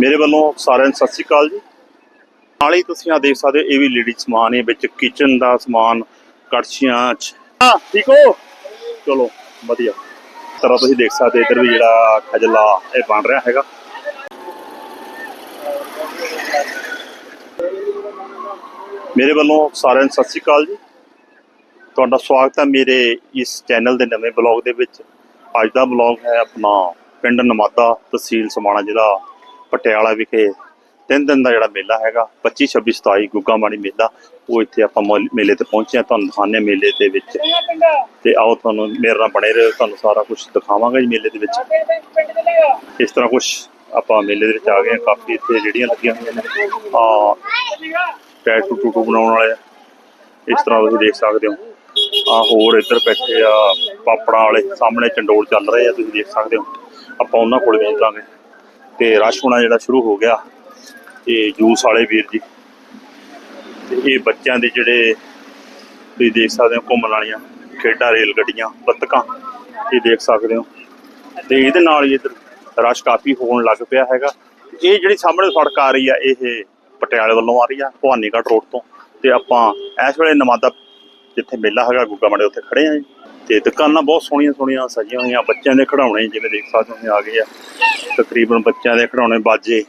ਮੇਰੇ ਵੱਲੋਂ ਸਾਰਿਆਂ ਨੂੰ ਸਤਿ ਸ਼੍ਰੀ ਅਕਾਲ ਜੀ। ਨਾਲ ਹੀ ਤੁਸੀਂ ਆ ਦੇਖ ਸਕਦੇ ਹੋ, ਇਹ ਵੀ ਲੇਡੀ ਸਮਾਨ ਹੈ, ਵਿੱਚ ਕਿਚਨ ਦਾ ਸਮਾਨ, ਕੜਛੀਆਂ ਠੀਕ ਹੋ? ਚਲੋ, ਵਧੀਆ। ਤਰ੍ਹਾਂ ਤੁਸੀਂ ਦੇਖ ਸਕਦੇ ਇੱਧਰ ਵੀ ਜਿਹੜਾ ਖਜਲਾ ਇਹ ਬਣ ਰਿਹਾ ਹੈਗਾ। ਮੇਰੇ ਵੱਲੋਂ ਸਾਰਿਆਂ ਨੂੰ ਸਤਿ ਸ਼੍ਰੀ ਅਕਾਲ ਜੀ। ਤੁਹਾਡਾ ਸਵਾਗਤ ਹੈ ਮੇਰੇ ਇਸ ਚੈਨਲ ਦੇ ਨਵੇਂ ਬਲੌਗ ਦੇ ਵਿੱਚ। ਅੱਜ ਦਾ ਬਲੌਗ ਹੈ ਆਪਣਾ ਪਿੰਡ ਨਮਾਦਾ ਤਹਿਸੀਲ ਸਮਾਣਾ ਜ਼ਿਲ੍ਹਾ ਪਟਿਆਲਾ ਵਿਖੇ। ਤਿੰਨ ਦਿਨ ਦਾ ਜਿਹੜਾ ਮੇਲਾ ਹੈਗਾ 25 26 27 ਗੁੱਗਾਮਾੜੀ ਮੇਲਾ, ਉਹ ਇੱਥੇ ਆਪਾਂ ਮੌਲ- ਮੇਲੇ ਤੇ ਪਹੁੰਚੇ ਹਾਂ। ਤੁਹਾਨੂੰ ਦਿਖਾਉਂਦੇ ਹਾਂ ਮੇਲੇ ਦੇ ਵਿੱਚ। ਤੇ ਆਓ ਤੁਹਾਨੂੰ ਮੇਰੇ ਨਾਲ ਬਣੇ ਰਹੋ, ਤੁਹਾਨੂੰ ਸਾਰਾ ਕੁਝ ਦਿਖਾਵਾਂਗਾ ਜੀ ਮੇਲੇ ਦੇ ਵਿੱਚ। ਇਸ ਤਰ੍ਹਾਂ ਕੁਝ ਆਪਾਂ ਮੇਲੇ ਦੇ ਵਿੱਚ ਆ ਗਏ ਹਾਂ। ਕਾਫੀ ਇੱਥੇ ਜਿਹੜੀਆਂ ਲੱਗੀਆਂ ਹੋਈਆਂ ਨੇ। ਆ ਟੈਟੂ ਟੂਟੂ ਬਣਾਉਣ ਵਾਲੇ ਇਸ ਤਰ੍ਹਾਂ ਤੁਸੀਂ ਦੇਖ ਸਕਦੇ ਹੋ। ਆ ਹੋਰ ਇੱਧਰ ਬੈਠੇ ਆ ਪਾਪੜਾਂ ਵਾਲੇ ਸਾਹਮਣੇ ਚੰਡੋਲ ਚੱਲ ਰਹੇ ਆ, ਤੁਸੀਂ ਦੇਖ ਸਕਦੇ ਹੋ। ਆਪਾਂ ਉਹਨਾਂ ਕੋਲ ਵੇਚ ਚੱਲਾਂਗੇ ਤੇ ਰਸ਼ ਹੋਣਾ ਜਿਹੜਾ ਸ਼ੁਰੂ ਹੋ ਗਿਆ ਇਹ ਜੂਸ ਵਾਲੇ ਵੀਰ ਜੀ। ਤੇ ਇਹ ਬੱਚਿਆਂ ਦੇ ਜਿਹੜੇ ਤੁਸੀਂ ਦੇਖ ਸਕਦੇ ਹੋ, ਘੁੰਮਣ ਵਾਲੀਆਂ ਖੇਡਾਂ ਰੇਲ ਗੱਡੀਆਂ ਬੱਤਕਾਂ, ਇਹ ਦੇਖ ਸਕਦੇ ਹੋ। ਤੇ ਇਹਦੇ ਨਾਲ ਹੀ ਇੱਧਰ ਰਸ਼ ਕਾਫੀ ਹੋਣ ਲੱਗ ਪਿਆ ਹੈਗਾ। ਇਹ ਜਿਹੜੀ ਸਾਹਮਣੇ ਸੜਕ ਆ ਰਹੀ ਆ, ਇਹ ਪਟਿਆਲੇ ਵੱਲੋਂ ਆ ਰਹੀ ਆ, ਭਵਾਨੀਗੜ੍ਹ ਰੋਡ ਤੋਂ। ਤੇ ਆਪਾਂ ਇਸ ਵੇਲੇ ਨਮਾਦਾ ਜਿੱਥੇ ਮੇਲਾ ਹੈਗਾ, ਗੁੱਗਾ ਮੰਡੇ ਉੱਥੇ ਖੜੇ ਆ ਜੀ। ਤੇ ਦੁਕਾਨਾਂ ਬਹੁਤ ਸੋਹਣੀਆਂ ਸੋਹਣੀਆਂ ਸਜੀਆਂ ਹੋਈਆਂ, ਬੱਚਿਆਂ ਦੇ ਖਿਡੌਣੇ ਜਿਵੇਂ ਦੇਖ ਸਕਦੇ ਹੋ ਆ ਗਏ ਆ। ਤਕਰੀਬਨ ਬੱਚਿਆਂ ਦੇ ਖਿਡੌਣੇ ਬਾਜੇ,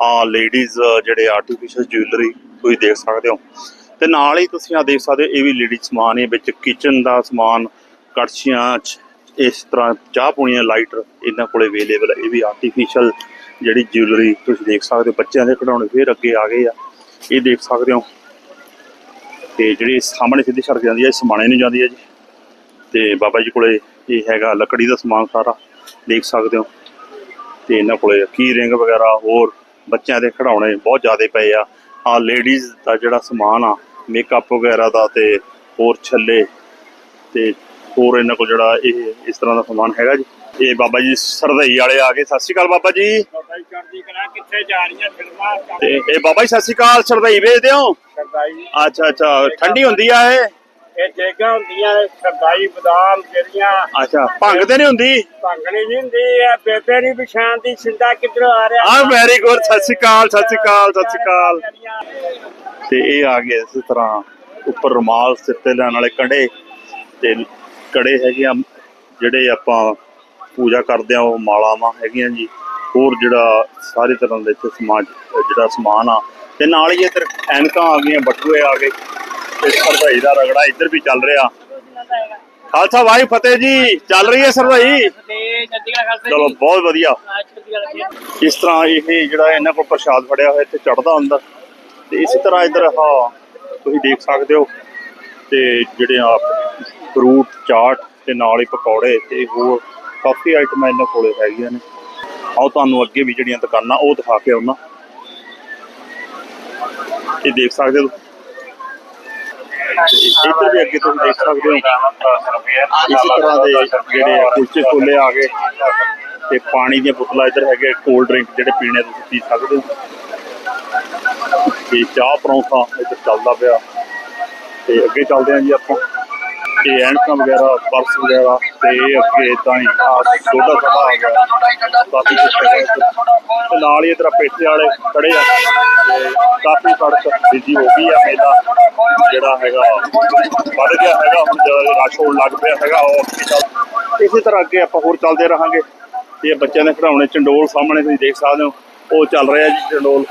ਆ ਲੇਡੀਜ਼ ਜਿਹੜੇ ਆਰਟੀਫੀਸ਼ੀਅਲ ਜੁਐਲਰੀ ਤੁਸੀਂ ਦੇਖ ਸਕਦੇ ਹੋ। ਤੇ ਨਾਲ ਹੀ ਤੁਸੀਂ ਆ ਦੇਖ ਸਕਦੇ ਹੋ, ਇਹ ਵੀ ਲੇਡੀ ਸਮਾਨ ਹੈ, ਵਿੱਚ ਕਿਚਨ ਦਾ ਸਮਾਨ, ਕੜਛੀਆਂ ਇਸ ਤਰ੍ਹਾਂ ਚਾਹ ਪੂਣੀਆਂ ਲਾਈਟਰ ਇਹਨਾਂ ਕੋਲੇ ਅਵੇਲੇਬਲ ਹੈ ਇਹ ਵੀ ਆਰਟੀਫੀਸ਼ੀਅਲ ਜਿਹੜੀ ਜੁਐਲਰੀ ਤੁਸੀਂ ਦੇਖ ਸਕਦੇ ਹੋ, ਬੱਚਿਆਂ ਦੇ ਖਿਡੌਣੇ ਫੇਰ ਅੱਗੇ ਆ ਗਏ ਆ। ਇਹ ਦੇਖ ਸਕਦੇ ਹੋ। ਤੇ ਜਿਹੜੀ ਸਾਹਮਣੇ ਸਿੱਧੀ ਸੜਕ ਜਾਂਦੀ ਹੈ ਇਹ ਸਮਾਣੇ ਨੂੰ ਜਾਂਦੀ ਹੈ ਜੀ। ਤੇ ਬਾਬਾ ਜੀ ਕੋਲੇ ਇਹ ਹੈਗਾ ਲੱਕੜੀ ਦਾ ਸਮਾਨ ਸਾਰਾ ਦੇਖ ਸਕਦੇ ਹੋ। ਤੇ ਇਹਨਾਂ ਕੋਲੇ ਕੀ ਰਿੰਗ ਵਗੈਰਾ ਹੋਰ ਬੱਚਿਆਂ ਦੇ ਖਿਡੌਣੇ ਬਹੁਤ ਜ਼ਿਆਦਾ ਪਏ ਆ। ਆ ਲੇਡੀਜ਼ ਦਾ ਜਿਹੜਾ ਸਮਾਨ ਆ ਮੇਕਅਪ ਵਗੈਰਾ ਦਾ ਤੇ ਹੋਰ ਛੱਲੇ ਤੇ ਹੋਰ ਇਹਨਾਂ ਕੋਲ ਜਿਹੜਾ ਇਹ ਇਸ ਤਰ੍ਹਾਂ ਦਾ ਸਮਾਨ ਹੈਗਾ ਜੀ। ਇਹ ਬਾਬਾ ਜੀ ਸਰਦਈ ਵਾਲੇ ਆ ਗਏ। ਸਤਿ ਸ਼੍ਰੀ ਅਕਾਲ ਬਾਬਾ ਜੀ। ਬਾਬਾ ਜੀ ਚੜ੍ਹਦੀ ਕਲਾ ਕਿੱਥੇ ਜਾ ਰਹੀਆਂ ਫਿਲਮਾਂ? ਤੇ ਇਹ ਬਾਬਾ ਜੀ ਸਤਿ ਸ਼੍ਰੀ ਅਕਾਲ ਸਰਦਈ ਵੇਚਦੇ ਹੋ? ਸਰਦਾਈ। ਅੱਛਾ ਅੱਛਾ ਠੰਡੀ ਹੁੰਦੀ ਆ ਇਹ? ਇਹ ਜੇਗਾ ਹੁੰਦੀਆਂ ਸਰਦਾਈ ਬਦਾਮ ਜਿਹੜੀਆਂ। ਅੱਛਾ ਭੰਗ ਤੇ ਨਹੀਂ ਹੁੰਦੀ? ਭੰਗਣੀ ਨਹੀਂ ਹੁੰਦੀ ਇਹ ਬੇਬੇ ਨਹੀਂ ਪਛਾਣ ਦੀ ਸਿੰਦਾ ਕਿੱਧਰੋਂ ਆ ਰਿਹਾ? ਆ ਵੈਰੀ ਗੁੱਡ ਸਤਿ ਸ਼੍ਰੀ ਅਕਾਲ ਸਤਿ ਸ਼੍ਰੀ ਅਕਾਲ ਸਤਿ ਸ਼੍ਰੀ ਅਕਾਲ। ਤੇ ਇਹ ਆ ਗਏ ਇਸ ਤਰ੍ਹਾਂ ਉੱਪਰ ਰੁਮਾਲ ਸਿਰ ਤੇ ਲੈਣ ਵਾਲੇ ਕੜੇ ਤੇ ਕੜੇ ਹੈਗੇ ਆ ਜਿਹੜੇ ਆਪਾਂ ਪੂਜਾ ਕਰਦੇ ਆ ਉਹ ਮਾਲਾਵਾਂ ਹੈਗੀਆਂ ਜੀ। ਹੋਰ ਜਿਹੜਾ ਸਾਰੇ ਤਰ੍ਹਾਂ ਦੇ ਇੱਥੇ ਸਮਾਜ ਜਿਹੜਾ ਸਮਾਨ ਆ ਤੇ ਨਾਲ ਹੀ ਇੱਧਰ ਐਨਕਾਂ ਆ ਗਈਆਂ, ਬਟੂਏ ਆ ਗਏ ਤੇ ਸਰਦਾਈ ਦਾ ਰਗੜਾ ਇੱਧਰ ਵੀ ਚੱਲ ਰਿਹਾ। ਖਾਲਸਾ ਵਾਹਿ ਫਤਿਹ ਜੀ, ਚੱਲ ਰਹੀ ਹੈ ਸਰਦਾਈ ਚਲੋ, ਬਹੁਤ ਵਧੀਆ। ਇਸ ਤਰ੍ਹਾਂ ਇਹ ਜਿਹੜਾ ਇਹਨਾਂ ਕੋਲ ਪ੍ਰਸ਼ਾਦ ਫੜਿਆ ਹੋਇਆ, ਇੱਥੇ ਚੜਦਾ ਹੁੰਦਾ। ਤੇ ਇਸੇ ਤਰ੍ਹਾਂ ਇੱਧਰ ਆਹ ਤੁਸੀਂ ਦੇਖ ਸਕਦੇ ਹੋ। ਤੇ ਜਿਹੜੇ ਆ ਫਰੂਟ, ਚਾਟ ਤੇ ਨਾਲ ਹੀ ਪਕੌੜੇ ਤੇ ਹੋਰ ਕਾਫੀ ਆਈਟਮਾਂ ਇਹਨਾਂ ਕੋਲੇ ਹੈਗੀਆਂ ਨੇ। ਆਓ, ਤੁਹਾਨੂੰ ਅੱਗੇ ਵੀ ਜਿਹੜੀਆਂ ਦੁਕਾਨਾਂ, ਉਹ ਦਿਖਾ ਕੇ ਆਉਣਾ ਇਹ ਦੇਖ ਸਕਦੇ ਹੋ। ਤੇ ਇੱਧਰ ਵੀ ਅੱਗੇ ਤੁਸੀਂ ਦੇਖ ਸਕਦੇ ਹੋ। ਇਸੇ ਤਰ੍ਹਾਂ ਦੇ ਜਿਹੜੇ ਕੁਲਚੇ ਛੋਲੇ ਆ ਗਏ ਤੇ ਪਾਣੀ ਦੀਆਂ ਬੋਤਲਾਂ ਇੱਧਰ ਹੈਗੇ ਕੋਲਡ ਡਰਿੰਕ ਜਿਹੜੇ ਪੀਣੇ ਤੁਸੀਂ ਪੀ ਸਕਦੇ ਹੋ। ਤੇ ਚਾਹ ਪਰੌਂਠਾ ਇੱਧਰ ਚੱਲਦਾ ਪਿਆ। ਤੇ ਅੱਗੇ ਚੱਲਦੇ ਹਾਂ ਜੀ ਆਪਾਂ। ਤੇ ਐਨਕਾਂ ਵਗੈਰਾ, ਪਰਸ ਵਗੈਰਾ ਤੇ ਇਹ ਅੱਗੇ ਇਦਾਂ ਹੀ ਆ ਸੋਡਾ ਸਾਡਾ ਆ ਗਿਆ। ਕਾਫੀ ਕੁਛ ਤੇ ਨਾਲ ਹੀ ਇਧਰ ਪੇਠੇ ਵਾਲੇ ਖੜੇ ਆ। ਤੇ ਕਾਫੀ ਸੜਕ ਬਿਜ਼ੀ ਹੋ ਗਈ ਆ ਮੇਲਾ। ਜਿਹੜਾ ਹੈਗਾ, ਵੱਧ ਗਿਆ ਹੈਗਾ, ਹੁਣ ਜਿਹੜਾ ਰਸ਼ ਹੋਣ ਲੱਗ ਪਿਆ ਹੈਗਾ, ਉਹ ਇਸੇ ਤਰ੍ਹਾਂ ਅੱਗੇ ਆਪਾਂ ਹੋਰ ਚੱਲਦੇ ਰਹਾਂਗੇ। ਇਹ ਬੱਚਿਆਂ ਦੇ ਖਿਡੌਣੇ ਚੰਡੋਲ ਸਾਹਮਣੇ ਤੁਸੀਂ ਦੇਖ ਸਕਦੇ ਹੋ। ਉਹ ਚੱਲ ਰਿਹਾ ਜੀ ਚੰਡੋਲ।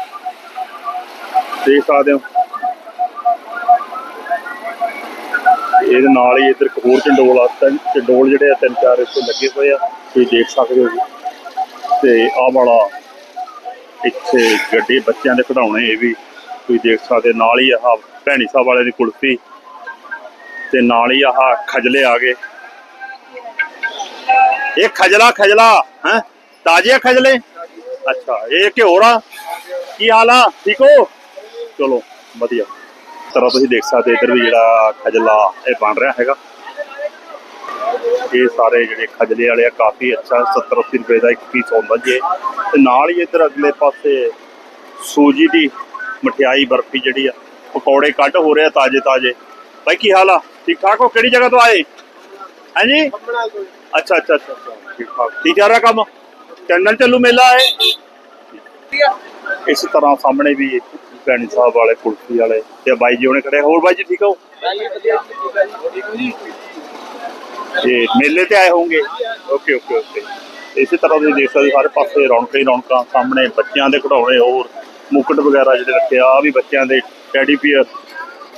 ਦੇਖ ਸਕਦੇ ਹੋ। ਇਹਦੇ ਨਾਲ ਹੀ ਇੱਧਰ ਇੱਕ ਹੋਰ ਚੰਡੋਲ ਆ, ਤਿੰਨ ਚੰਡੋਲ ਜਿਹੜੇ ਆ, ਤਿੰਨ ਚਾਰ ਇੱਥੇ ਲੱਗੇ ਹੋਏ ਆ, ਤੁਸੀਂ ਦੇਖ ਸਕਦੇ ਹੋ ਜੀ। ਤੇ ਆਹ ਵਾਲਾ ਇੱਥੇ ਗੱਡੀ ਬੱਚਿਆਂ ਦੇ ਖਿਡੌਣੇ ਇਹ ਵੀ ਤੁਸੀਂ ਦੇਖ ਸਕਦੇ ਨਾਲ ਹੀ ਆਹ ਭੈਣੀ ਸਾਹਿਬ ਵਾਲੇ ਦੀ ਕੁਲਫੀ ਤੇ ਨਾਲ ਹੀ ਆਹ ਖਜਲੇ ਆ ਗਏ। ਇਹ ਖਜਲਾ ਖਜਲਾ, ਹੈ? ਤਾਜ਼ੇ ਖਜਲੇ? ਅੱਛਾ, ਇਹ ਘਿਓਰ ਆ ਕੀ ਹਾਲ ਆ? ਠੀਕ ਹੋ? ਚਲੋ, ਵਧੀਆ। ਤਰ੍ਹਾਂ ਤੁਸੀਂ ਦੇਖ ਸਕਦੇ ਇੱਧਰ ਵੀ ਜਿਹੜਾ ਖਜਲਾ ਇਹ ਬਣ ਰਿਹਾ ਹੈਗਾ। ਇਹ ਸਾਰੇ ਜਿਹੜੇ ਖਜਲੇ ਵਾਲੇ ਆ, ਕਾਫੀ ਅੱਛਾ 70 80 ਰੁਪਏ ਦਾ ਇੱਕ ਪੀਸ ਆਉਂਦਾ ਜੀ ਤੇ ਨਾਲ ਹੀ ਇੱਧਰ ਅਗਲੇ ਪਾਸੇ ਸੂਜੀ ਦੀ ਮਠਿਆਈ, ਬਰਫੀ ਜਿਹੜੀ ਆ, ਪਕੌੜੇ ਕੱਢ ਹੋ ਰਹੇ ਆ ਤਾਜ਼ੇ ਤਾਜ਼ੇ ਬਾਈ, ਕੀ ਹਾਲ ਆ? ਠੀਕ ਠਾਕ ਹੋ? ਕਿਹੜੀ ਜਗ੍ਹਾ ਤੋਂ ਆਏ? ਹਾਂਜੀ? ਅੱਛਾ ਅੱਛਾ ਅੱਛਾ ਠੀਕ ਠਾਕ ਕੀ ਚੱਲ ਰਿਹਾ ਕੰਮ? ਚੰਨਨ ਚੱਲੂ ਮੇਲਾ ਹੈ? ਇਸ ਤਰ੍ਹਾਂ ਸਾਹਮਣੇ ਵੀ ਭੈਣੀ ਸਾਹਿਬ ਵਾਲੇ, ਕੁਲਫੀ ਵਾਲੇ ਤੇ ਬਾਈ ਜੀ ਉਹਨੇ ਖੜੇ ਹੋਰ ਬਾਈ ਜੀ, ਠੀਕ ਹੋ? ਤੇ ਮੇਲੇ ਤੇ ਆਏ ਹੋਣਗੇ ਓਕੇ ਓਕੇ ਓਕੇ। ਇਸੇ ਤਰ੍ਹਾਂ ਦੇ ਦੇਖ ਸਕਦੇ ਸਾਰੇ ਪਾਸੇ ਰੌਣਕਾਂ ਹੀ ਰੌਣਕਾਂ ਸਾਹਮਣੇ, ਬੱਚਿਆਂ ਦੇ ਖਿਡੌਣੇ ਹੋਰ, ਮੁਕਟ ਵਗੈਰਾ ਜਿਹੜੇ ਰੱਖੇ ਆ, ਆਹ ਵੀ ਬੱਚਿਆਂ ਦੇ ਟੈਡੀ ਪੀਅਰ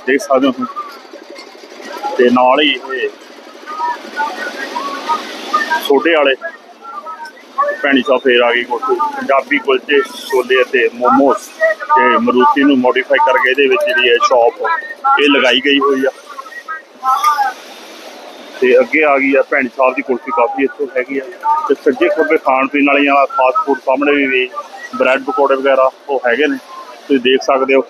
ਦੇਖ ਸਕਦੇ ਹੋ ਤੇ ਨਾਲ ਹੀ ਇਹ ਛੋਟੇ ਵਾਲੇ ਭੈਣੀ ਸਾਹਿਬ ਫੇਰ ਆ ਗਈ ਕੋਠੀ। ਪੰਜਾਬੀ ਕੁਲਚੇ, ਛੋਲੇ ਅਤੇ ਮੋਮੋਸ ਤੇ ਮਰੂਤੀ ਨੂੰ ਮੋਡੀਫਾਈ ਕਰਕੇ ਇਹਦੇ ਵਿੱਚ ਜਿਹੜੀ ਹੈ ਸ਼ਾਪ ਇਹ ਲਗਾਈ ਗਈ ਹੋਈ ਆ। ਤੇ ਅੱਗੇ ਆ ਗਈ ਆ ਭੈਣੀ ਸਾਹਿਬ ਦੀ ਕੁਲਫੀ ਕਾਫੀ ਇੱਥੋਂ ਹੈਗੀ ਆ। ਤੇ ਸੱਜੇ ਖੱਬੇ ਖਾਣ ਪੀਣ ਵਾਲੀਆਂ ਫਾਸਟ ਫੂਡ ਸਾਹਮਣੇ ਵੀ ਵੀ ਬ੍ਰੈਡ ਪਕੌੜੇ ਵਗੈਰਾ ਉਹ ਹੈਗੇ ਨੇ, ਤੁਸੀਂ ਦੇਖ ਸਕਦੇ ਹੋ।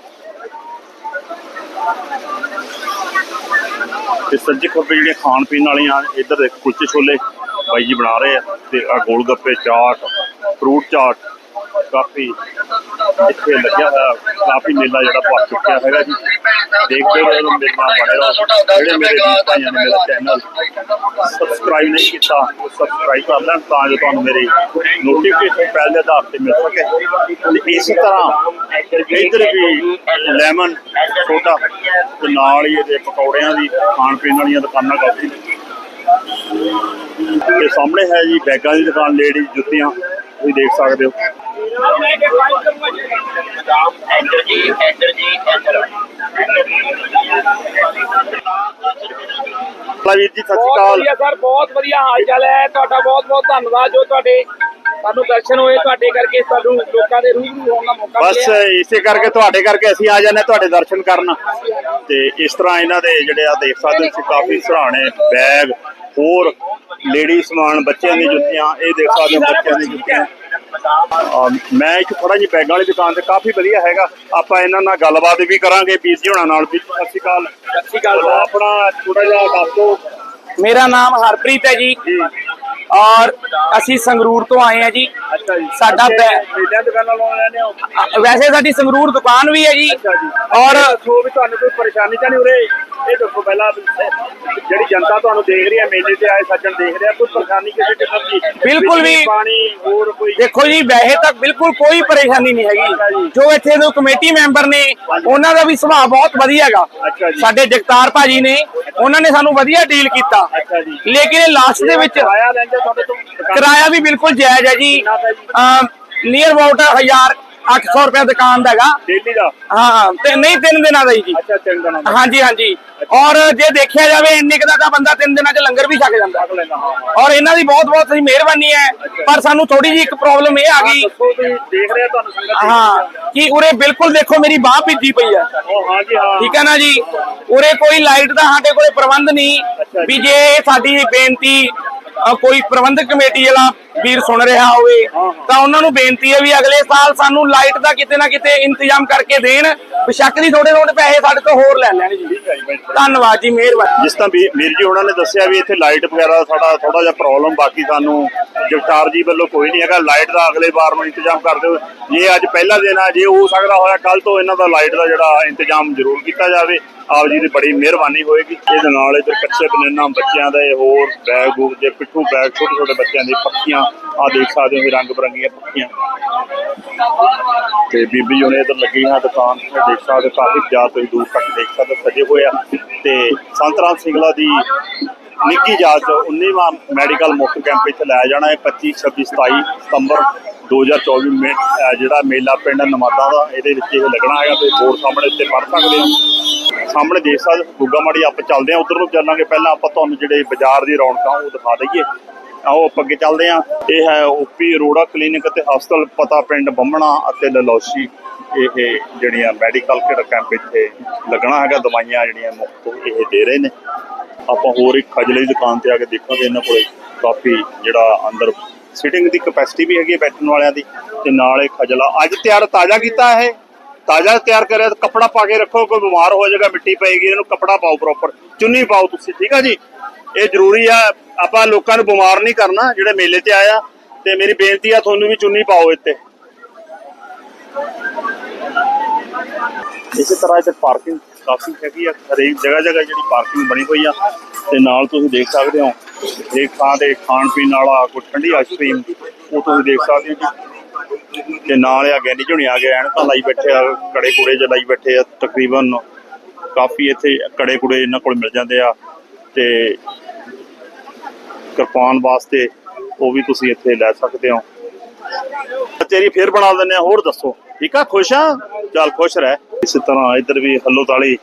ਤੇ ਸੱਜੇ ਖੱਬੇ ਜਿਹੜੀਆਂ ਖਾਣ ਪੀਣ ਵਾਲੀਆਂ, ਇੱਧਰ ਦੇਖ ਕੁਲਚੇ ਛੋਲੇ ਬਾਈ ਜੀ ਬਣਾ ਰਹੇ ਆ। ਤੇ ਆ ਗੋਲ ਗੱਪੇ, ਚਾਟ ਫਰੂਟ ਚਾਟ ਕਾਫੀ ਇੱਥੇ ਲੱਗਿਆ ਹੋਇਆ, ਕਾਫੀ ਮੇਲਾ ਜਿਹੜਾ ਭਰ ਚੁੱਕਿਆ ਹੈਗਾ ਜੀ। ਦੇਖਦੇ ਰਹੋ ਮੇਰੇ ਨਾਲ ਬਣੇ ਜਿਹੜੇ ਮੇਰੇ ਵੀਰ ਭਾਈਆਂ ਨੇ ਮੇਰਾ ਚੈਨਲ ਸਬਸਕ੍ਰਾਈਬ ਨਹੀਂ ਕੀਤਾ, ਉਹ ਸਬਸਕ੍ਰਾਈਬ ਕਰ ਲੈਣ ਤਾਂ ਜੋ ਤੁਹਾਨੂੰ ਮੇਰੀ ਨੋਟੀਫਿਕੇਸ਼ਨ ਪਹਿਲੇ ਆਧਾਰ ਤੇ ਮਿਲ ਸਕੇ। ਤੇ ਇਸੇ ਤਰ੍ਹਾਂ ਇੱਧਰ ਵੀ ਲੈਮਨ ਸੋਡਾ ਤੇ ਨਾਲ ਹੀ ਇਹਦੇ ਪਕੌੜਿਆਂ ਦੀ ਖਾਣ ਪੀਣ ਵਾਲੀਆਂ ਦੁਕਾਨਾਂ ਕਾਫੀ ਤੇ ਸਾਹਮਣੇ ਹੈ ਜੀ ਬੈਗਾਂ ਦੀ ਦੁਕਾਨ ਲੇਡੀ ਜੁੱਤੀਆਂ ਤੁਸੀਂ ਦੇਖ ਸਕਦੇ ਹੋ। ਵੀਰ ਜੀ ਸਤਿ ਸ਼੍ਰੀ ਅਕਾਲ। ਵਧੀਆ ਸਰ ਬਹੁਤ ਵਧੀਆ ਹਾਲ ਚਾਲ ਹੈ। ਤੁਹਾਡਾ ਬਹੁਤ ਬਹੁਤ ਧੰਨਵਾਦ ਜੋ ਤੁਹਾਡੇ ਸਾਨੂੰ ਦਰਸ਼ਨ ਹੋਏ ਤੁਹਾਡੇ ਕਰਕੇ ਸਾਨੂੰ ਲੋਕਾਂ ਦੇ ਰੂਬਰੂ ਹੋਣ ਦਾ ਮੌਕਾ ਬਸ ਇਸੇ ਕਰਕੇ ਤੁਹਾਡੇ ਕਰਕੇ ਅਸੀਂ ਆ ਜਾਂਦੇ ਤੁਹਾਡੇ ਦਰਸ਼ਨ ਕਰਨ। ਤੇ ਇਸ ਤਰ੍ਹਾਂ ਇਹਨਾਂ ਦੇ ਜਿਹੜੇ ਆ ਦੇਖ ਸਕਦੇ ਹੋ ਤੁਸੀਂ ਕਾਫੀ ਸਰਾਣੇ ਬੈਗ ਹੋਰ ਲੇਡੀ ਸਮਾਨ ਬੱਚਿਆਂ ਦੀ ਜੁੱਤੀਆਂ ਇਹ ਦੇਖ ਸਕਦੇ ਹੋ ਬੱਚਿਆਂ ਦੀ ਜੁੱਤੀਆਂ। ਮੈਂ ਇੱਕ ਥੋੜਾ ਜਿਹੀ ਬੈਗਾਂ ਵਾਲੀ ਦੁਕਾਨ ਤੇ ਕਾਫੀ ਵਧੀਆ ਹੈਗਾ। ਆਪਾਂ ਇਹਨਾਂ ਨਾਲ ਗੱਲਬਾਤ ਵੀ ਕਰਾਂਗੇ ਜੀ ਹੋਣਾ ਨਾਲ ਵੀ। ਸਤਿ ਸ਼੍ਰੀ ਅਕਾਲ। ਸਤਿ ਸ਼੍ਰੀ ਅਕਾਲ। ਆਪਣਾ ਥੋੜਾ ਜਿਹਾ ਦੱਸ ਮੇਰਾ ਨਾਮ ਹਰਪ੍ਰੀਤ ਹੈ ਜੀ। ਔਰ ਅਸੀਂ ਸੰਗਰੂਰ ਤੋਂ ਆਏ ਹਾਂ ਜੀ। ਸਾਡਾ ਬੈ- ਮੇਲਿਆਂ ਦੁਕਾਨਾਂ ਲਾਉਣ ਲੈਣੇ ਹੋ ਅ- ਵੈਸੇ ਸਾਡੀ ਸੰਗਰੂਰ ਦੁਕਾਨ ਵੀ ਹੈ ਜੀ। ਔਰ ਦੱਸੋ ਵੀ ਤੁਹਾਨੂੰ ਕੋਈ ਪਰੇਸ਼ਾਨੀ ਤਾਂ ਨਹੀਂ ਉਰੇ? ਇਹ ਦੱਸੋ ਪਹਿਲਾਂ ਜਿਹੜੀ ਜਨਤਾ ਤੁਹਾਨੂੰ ਦੇਖ ਰਹੀ ਹੈ ਮੇਲੇ ਤੇ ਆਏ ਸੱਜਣ ਦੇਖ ਰਿਹਾ ਕੋਈ ਪਰੇਸ਼ਾਨੀ ਕਿਸੇ ਕਿਸਮ ਦੀ? ਬਿਲਕੁਲ ਵੀ। ਪਾਣੀ ਹੋਰ ਕੋਈ? ਦੇਖੋ ਜੀ ਵੈਸੇ ਤੱਕ ਬਿਲਕੁਲ ਕੋਈ ਪਰੇਸ਼ਾਨੀ ਨਹੀਂ ਹੈਗੀ। ਜੋ। ਇੱਥੇ ਦੇ ਕਮੇਟੀ ਮੈਂਬਰ ਨੇ ਉਹਨਾਂ ਦਾ ਵੀ ਸੁਭਾਅ ਬਹੁਤ ਵਧੀਆ ਹੈਗਾ। ਸਾਡੇ ਜਗਤਾਰ ਭਾਜੀ ਨੇ ਉਹਨਾਂ ਨੇ ਸਾਨੂੰ ਵਧੀਆ ਡੀਲ ਕੀਤਾ। ਲੇਕਿਨ ਇਹ ਲਾਸਟ ਦੇ ਵਿੱਚ ਆਇਆ ਲੈਂਦੇ ਤੋਂ ਕਿਰਾਇਆ ਵੀ ਬਿਲਕੁਲ ਜਾਇਜ਼ ਹੈ ਜੀ। ਨੀਅਰ ਅਬਾਊਟ 1800 ਰੁਪਏ ਦੁਕਾਨ ਦਾ ਹੈਗਾ। ਡੇਲੀ ਦਾ? ਹਾਂ ਤੇ ਨਹੀਂ ਤਿੰਨ ਦਿਨਾਂ ਦਾ ਹੀ ਜੀ। ਅੱਛਾ ਤਿੰਨ ਦਿਨਾਂ ਦਾ। ਹਾਂਜੀ ਹਾਂਜੀ। ਔਰ ਜੇ ਦੇਖਿਆ ਜਾਵੇ ਇੰਨੇ ਕੁ ਦਾ ਤਾਂ ਬੰਦਾ ਤਿੰਨ ਦਿਨਾਂ 'ਚ ਲੰਗਰ ਵੀ ਛਕ ਜਾਂਦਾ। ਔਰ ਇਹਨਾਂ ਦੀ ਬਹੁਤ ਬਹੁਤ ਹੀ ਮਿਹਰਬਾਨੀ ਹੈ। ਪਰ ਸਾਨੂੰ ਥੋੜੀ ਜਿਹੀ ਇੱਕ ਪ੍ਰੋਬਲਮ ਇਹ ਆ ਗਈ। ਦੇਖ ਰਹੇ ਤੁਹਾਨੂੰ ਸੰਗਤ ਹਾਂ ਕਿ ਉਰੇ ਬਿਲਕੁਲ ਦੇਖੋ ਮੇਰੀ ਬਾਹ ਭਿੱਜੀ ਪਈ ਹੈ। ਜੀ ਹਾਂ। ਠੀਕ ਹੈ ਨਾ ਜੀ? ਉਰੇ ਕੋਈ ਲਾਈਟ ਦਾ ਸਾਡੇ ਕੋਲੇ ਪ੍ਰਬੰਧ ਨਹੀਂ। ਜੀ। ਵੀ ਜੇ। ਸਾਡੀ ਬੇਨਤੀ ਕੋਈ ਪ੍ਰਬੰਧਕ ਕਮੇਟੀ ਵਾਲਾ ਵੀਰ ਸੁਣ ਰਿਹਾ ਹੋਵੇ। ਤਾਂ ਉਹਨਾਂ ਨੂੰ ਬੇਨਤੀ ਹੈ ਵੀ ਅਗਲੇ ਸਾਲ ਸਾਨੂੰ ਲਾਈਟ ਦਾ ਕਿਤੇ ਨਾ ਕਿਤੇ ਇੰਤਜ਼ਾਮ ਕਰਕੇ ਦੇਣ। ਬੇਸ਼ੱਕ ਦੀ ਥੋੜੇ ਥੋੜੇ ਪੈਸੇ ਸਾਡੇ ਤੋਂ ਹੋਰ ਲੈ ਲੈਣ। ਜੀ। ਧੰਨਵਾਦ ਜੀ ਮਿਹਰਬਾਨੀ। ਜਿਸ ਤਰ੍ਹਾਂ ਵੀ ਵੀਰ ਜੀ ਉਹਨਾਂ ਨੇ ਦੱਸਿਆ ਵੀ ਇੱਥੇ ਲਾਈਟ ਵਗੈਰਾ ਦਾ ਸਾਡਾ ਥੋੜਾ ਜਿਹਾ ਪ੍ਰੋਬਲਮ ਬਾਕੀ ਸਾਨੂੰ ਜਗਤਾਰ ਜੀ ਵੱਲੋਂ ਕੋਈ ਨਹੀਂ ਹੈਗਾ। ਲਾਈਟ ਦਾ ਅਗਲੇ ਵਾਰ ਨੂੰ ਇੰਤਜ਼ਾਮ ਕਰ ਦਿਓ। ਜੇ ਅੱਜ ਪਹਿਲਾ ਦਿਨ ਆ ਜੇ ਹੋ ਸਕਦਾ ਹੋਇਆ ਕੱਲ ਤੋਂ ਇਹਨਾਂ ਦਾ ਲਾਈਟ ਦਾ ਜਿਹੜਾ ਇੰਤਜ਼ਾਮ ਜ਼ਰੂਰ ਕੀਤਾ ਜਾਵੇ ਆਪ ਜੀ ਦੀ ਬੜੀ ਮਿਹਰਬਾਨੀ ਹੋਏਗੀ। ਇਹਦੇ ਨਾਲ ਇਧਰ ਕੱਚੇ ਬਨੇਨਾ ਬੱਚਿਆਂ ਦੇ ਹੋਰ ਬੈਗ ਬੂਗ ਦੇ ਪਿੱਠੂ ਬੈਗ ਛੋਟੇ ਛੋਟੇ ਬੱਚਿਆਂ ਦੇ ਪੱਖੀਆਂ ਆ ਦੇਖ ਸਕਦੇ ਹੋ ਰੰਗ ਬਰੰਗੀਆਂ ਪੱਖੀਆਂ ਤੇ ਬੀਬੀ ਉਹਨੇ ਇਧਰ ਲੱਗੀ ਹੈ ਦੁਕਾਨ ਤੇ, ਦੇਖ ਸਕਦੇ ਹੋ ਕਾਫੀ ਜ਼ਿਆਦਾ ਤੁਸੀਂ ਦੂਰ ਤੱਕ ਦੇਖ ਸਕਦੇ ਹੋ, ਸਜੇ ਹੋਏ ਆ। ਤੇ ਸੰਤ ਰਾਮ ਸਿੰਘਲਾ ਦੀ ਨਿੱਕੀ ਜਾਤ 19ਵਾਂ ਮੈਡੀਕਲ ਮੁਫਤ ਕੈਂਪ ਇੱਥੇ ਲਾਇਆ ਜਾਣਾ ਹੈ 25 26 27 ਸਤੰਬਰ 2024 ਮੇ, ਅਹ ਜਿਹੜਾ ਮੇਲਾ ਪਿੰਡ ਨਮਾਦਾ ਦਾ, ਇਹਦੇ ਵਿੱਚ ਇਹ ਲੱਗਣਾ ਹੈਗਾ, ਤੇ ਬੋਰਡ ਸਾਹਮਣੇ ਉੱਤੇ ਪੜ ਸਕਦੇ ਹੋ। ਸਾਹਮਣੇ ਦੇਖ ਸਕਦੇ ਹੋ, ਗੁੱਗਾ ਮਾੜੀ ਆਪਾਂ ਚੱਲਦੇ ਹਾਂ, ਉਧਰ ਨੂੰ ਚੱਲਾਂਗੇ, ਪਹਿਲਾਂ ਆਪਾਂ ਤੁਹਾਨੂੰ ਜਿਹੜੇ ਬਾਜ਼ਾਰ ਦੀ ਰੌਣਕਾਂ ਉਹ ਦਿਖਾ ਦਈਏ। ਆਓ ਆਪਾਂ ਅੱਗੇ ਚੱਲਦੇ ਹਾਂ। ਇਹ ਹੈ ਓਪੀ ਅਰੋੜਾ ਕਲੀਨਿਕ ਅਤੇ ਹਸਪਤਾਲ ਪਤਾ ਪਿੰਡ ਬੰਮਣਾ ਅਤੇ ਲਲੌਸ਼ੀ। ਇਹ ਜਿਹੜੀਆਂ ਮੈਡੀਕਲ ਕੇਅਰ ਕੈਂਪ ਇੱਥੇ ਲੱਗਣਾ ਹੈਗਾ, ਦਵਾਈਆਂ ਜਿਹੜੀਆਂ ਮੁਫਤ ਇਹ ਦੇ ਰਹੇ ਨੇ। ਆਪਾਂ ਹੋਰ ਇੱਕ ਖਜਲੇ ਦੀ ਦੁਕਾਨ ਤੇ ਆ ਕੇ ਦੇਖਾਂਗੇ, ਇਹਨਾਂ ਕੋਲੇ ਕਾਫੀ ਜਿਹੜਾ ਅੰਦਰ ਸਿਟਿੰਗ ਦੀ ਕਪੈਸਿਟੀ ਵੀ ਹੈਗੀ ਹੈ ਬੈਠਣ ਵਾਲਿਆਂ ਦੀ ਤੇ ਨਾਲ ਇਹ ਖਜਲਾ। ਅੱਜ ਤਿਆਰ ਤਾਜ਼ਾ ਕੀਤਾ ਇਹ। ਤਾਜ਼ਾ ਤਿਆਰ ਕਰਿਆ ਤਾਂ ਕੱਪੜਾ ਪਾ ਕੇ ਰੱਖੋ, ਕੋਈ ਬਿਮਾਰ ਹੋ ਜਾਏਗਾ, ਮਿੱਟੀ ਪਏਗੀ, ਇਹਨੂੰ ਕੱਪੜਾ ਪਾਓ ਪ੍ਰੋਪਰ ਚੁੰਨੀ ਪਾਓ ਤੁਸੀਂ, ਠੀਕ ਆ ਜੀ? ਇਹ ਜ਼ਰੂਰੀ ਆ, ਆਪਾਂ ਲੋਕਾਂ ਨੂੰ ਬਿਮਾਰ ਨਹੀਂ ਕਰਨਾ, ਜਿਹੜੇ ਮੇਲੇ ਤੇ ਆਇਆ, ਤੇ ਮੇਰੀ ਬੇਨਤੀ ਆ, ਤੁਹਾਨੂੰ ਵੀ ਚੁੰਨੀ ਪਾਓ ਇੱਥੇ। ਇਸੇ ਤਰ੍ਹਾਂ ਇੱਥੇ ਪਾਰਕਿੰਗ ਕਾਫੀ ਹੈਗੀ ਆ, ਹਰੇਕ ਜਗ੍ਹਾ ਜਗ੍ਹਾ ਜਿਹੜੀ ਪਾਰਕਿੰਗ ਬਣੀ ਹੋਈ ਆ, ਤੇ ਨਾਲ ਤੁਸੀਂ ਦੇਖ ਸਕਦੇ ਹੋ ਇੱਕ ਥਾਂ ਤੇ ਖਾਣ ਪੀਣ ਵਾਲਾ, ਕੋਈ ਠੰਡੀ ਆਈਸਕ੍ਰੀਮ ਉਹ ਤੁਸੀਂ ਦੇਖ ਸਕਦੇ ਹੋ ਜੀ। ਤੇ ਨਾਲ ਆ ਗੈਂਡੀ ਝੁਣੀ ਆ ਗਏ ਐਨਕਾਂ ਲਾਈ ਬੈਠੇ ਆ ਕੜੇ ਕੁੜੇ ਚ ਲਾਈ ਬੈਠੇ ਆ, ਤਕਰੀਬਨ ਕਾਫੀ ਇੱਥੇ ਕੜੇ ਕੁੜੇ ਇਹਨਾਂ ਕੋਲ ਮਿਲ ਜਾਂਦੇ ਆ, ਤੇ ਕਿਰਪਾਨ ਵਾਸਤੇ ਉਹ ਵੀ ਤੁਸੀਂ ਇੱਥੇ ਲੈ ਸਕਦੇ ਹੋ। ਤੇਰੀ ਫੇਰ ਬਣਾ ਦਿੰਦੇ ਆ ਹੋਰ ਦੱਸੋ। ਠੀਕ ਆ? ਖੁਸ਼ ਆ? ਚੱਲ ਖੁਸ਼ ਰਹਿ। ਇਸੇ ਤਰ੍ਹਾਂ ਇੱਧਰ ਵੀ ਹੱਲੋ ਤਾਲੀ,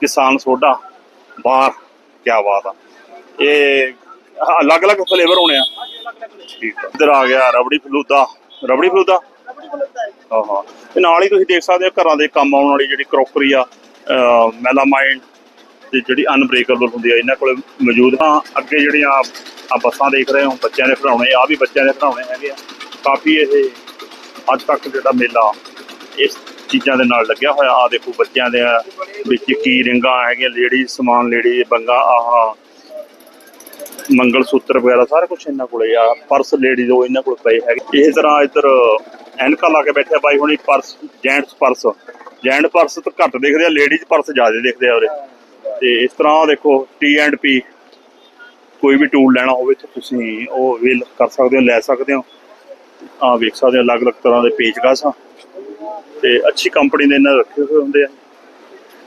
ਕਿਸਾਨ ਸੋਡਾ ਬਾਹਰ ਕੀ ਬਾਤ ਆ। ਇਹ ਅਲੱਗ-ਅਲੱਗ ਫਲੇਵਰ ਹੋਣੇ ਆ। ਠੀਕ ਆ। ਇੱਧਰ ਆ ਗਿਆ ਰਬੜੀ ਫਲੂਦਾ। ਰਬੜੀ ਫਲੂਦਾ? ਹਾਂ ਹਾਂ। ਤੇ ਨਾਲ ਹੀ ਤੁਸੀਂ ਦੇਖ ਸਕਦੇ ਹੋ ਘਰਾਂ ਦੇ ਕੰਮ ਆਉਣ ਵਾਲੀ ਜਿਹੜੀ ਕਰੋਕਰੀ ਆ ਮੈਲਾਮਾਈਨ ਤੇ ਜਿਹੜੀ ਅਨਬ੍ਰੇਕੇਬਲ ਹੁੰਦੀ ਆ, ਇਹਨਾਂ ਕੋਲ ਮੌਜੂਦ ਹਾਂ ਅੱਗੇ ਜਿਹੜੀਆਂ ਆ ਬੱਸਾਂ ਦੇਖ ਰਹੇ ਹੋ, ਬੱਚਿਆਂ ਦੇ ਖਿਡੌਣੇ ਆ ਵੀ ਬੱਚਿਆਂ ਦੇ ਖਿਡੌਣੇ ਹੈਗੇ ਆ। ਕਾਫੀ ਇਹ ਅੱਜ ਤੱਕ ਜਿਹੜਾ ਮੇਲਾ ਇਸ ਚੀਜ਼ਾਂ ਦੇ ਨਾਲ ਲੱਗਿਆ ਹੋਇਆ। ਆ ਦੇਖੋ ਬੱਚਿਆਂ ਦੇ ਵਿੱਚ ਕੀ ਰਿੰਗਾਂ ਹੈਗੀਆਂ, ਲੇਡੀ ਸਮਾਨ, ਲੇਡੀ ਬੰਗਾ, ਆਹ ਮੰਗਲ ਸੂਤਰ ਵਗੈਰਾ ਸਾਰਾ ਕੁਝ ਇਹਨਾਂ ਕੋਲੇ ਆ। ਪਰਸ ਲੇਡੀ ਦੋ ਇਹਨਾਂ ਕੋਲ ਪਏ ਹੈਗੇ। ਇਸ ਤਰ੍ਹਾਂ ਇੱਧਰ ਐਨਕਾ ਲਾ ਕੇ ਬੈਠੇ ਆ ਬਾਈ ਹੁਣੀ, purse gents purse. Gent purse ਤਾਂ ਘੱਟ ਦੇਖਦੇ ਆ ਲੇਡੀਜ਼ ਪਰਸ ਜ਼ਿਆਦਾ ਦੇਖਦੇ ਆ ਉਰੇ। ਤੇ ਇਸ ਤਰ੍ਹਾਂ ਦੇਖੋ ਟੀ ਐਂਡ ਪੀ ਕੋਈ ਵੀ ਟੂਲ ਲੈਣਾ ਹੋਵੇ ਤਾਂ ਤੁਸੀਂ ਉਹ ਅਵੇਲ ਕਰ ਸਕਦੇ ਹੋ, ਲੈ ਸਕਦੇ ਹੋ। ਆ ਵੇਖ ਸਕਦੇ ਹੋ, ਅਲੱਗ-ਅਲੱਗ ਤਰ੍ਹਾਂ ਦੇ ਪੇਚਕਸ ਆ। ਤੇ ਅੱਛੀ ਕੰਪਨੀ ਦੇ ਇਹਨਾਂ ਰੱਖੇ ਹੋਏ ਹੁੰਦੇ ਆ।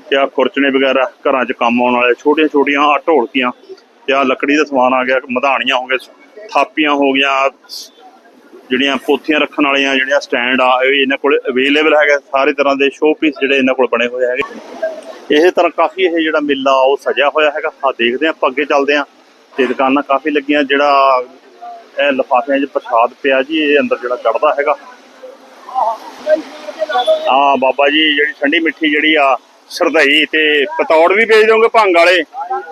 ਤੇ ਆ ਖੁਰਚਣੇ ਵਗੈਰਾ ਘਰਾਂ 'ਚ ਕੰਮ ਆਉਣ ਵਾਲੇ ਛੋਟੀਆਂ ਛੋਟੀਆਂ ਆ ਢੋਲਕੀਆਂ। ਤੇ ਆ ਲੱਕੜੀ ਦਾ ਸਮਾਨ ਆ ਗਿਆ, ਮਧਾਣੀਆਂ ਹੋ ਗਏ, ਥਾਪੀਆਂ ਹੋ ਗਈਆਂ, ਜਿਹੜੀਆਂ ਪੋਥੀਆਂ ਰੱਖਣ ਵਾਲੀਆਂ, ਜਿਹੜੀਆਂ ਸਟੈਂਡ ਆ, ਇਹ ਇਹਨਾਂ ਕੋਲ ਅਵੇਲੇਬਲ ਹੈਗਾ ਸਾਰੇ ਤਰ੍ਹਾਂ ਦੇ ਸ਼ੋਅਪੀਸ ਜਿਹੜੇ ਇਹਨਾਂ ਕੋਲ ਬਣੇ ਹੋਏ ਹੈਗੇ। ਇਸੇ ਤਰ੍ਹਾਂ ਕਾਫੀ ਇਹ ਜਿਹੜਾ ਮੇਲਾ ਉਹ ਸਜਿਆ ਹੋਇਆ ਹੈਗਾ। ਆ ਦੇਖਦੇ ਆ ਆਪਾਂ ਅੱਗੇ ਚੱਲਦੇ ਆ ਤੇ ਦੁਕਾਨਾਂ ਕਾਫੀ ਲੱਗੀਆਂ ਜਿਹੜਾ ਇਹ ਲਿਫਾਫਿਆਂ 'ਚ ਪ੍ਰਸ਼ਾਦ ਪਿਆ ਜੀ ਇਹ ਅੰਦਰ ਜਿਹੜਾ ਚੜਦਾ ਹੈਗਾ। ਆ ਬਾਬਾ ਜੀ ਜਿਹੜੀ ਠੰਡੀ ਮਿੱਠੀ ਜਿਹੜੀ ਆ ਸਰਦਈ ਤੇ ਪਤੌੜ ਵੀ ਵੇਚ ਦੋਗੇ ਭੰਗ ਵਾਲੇ?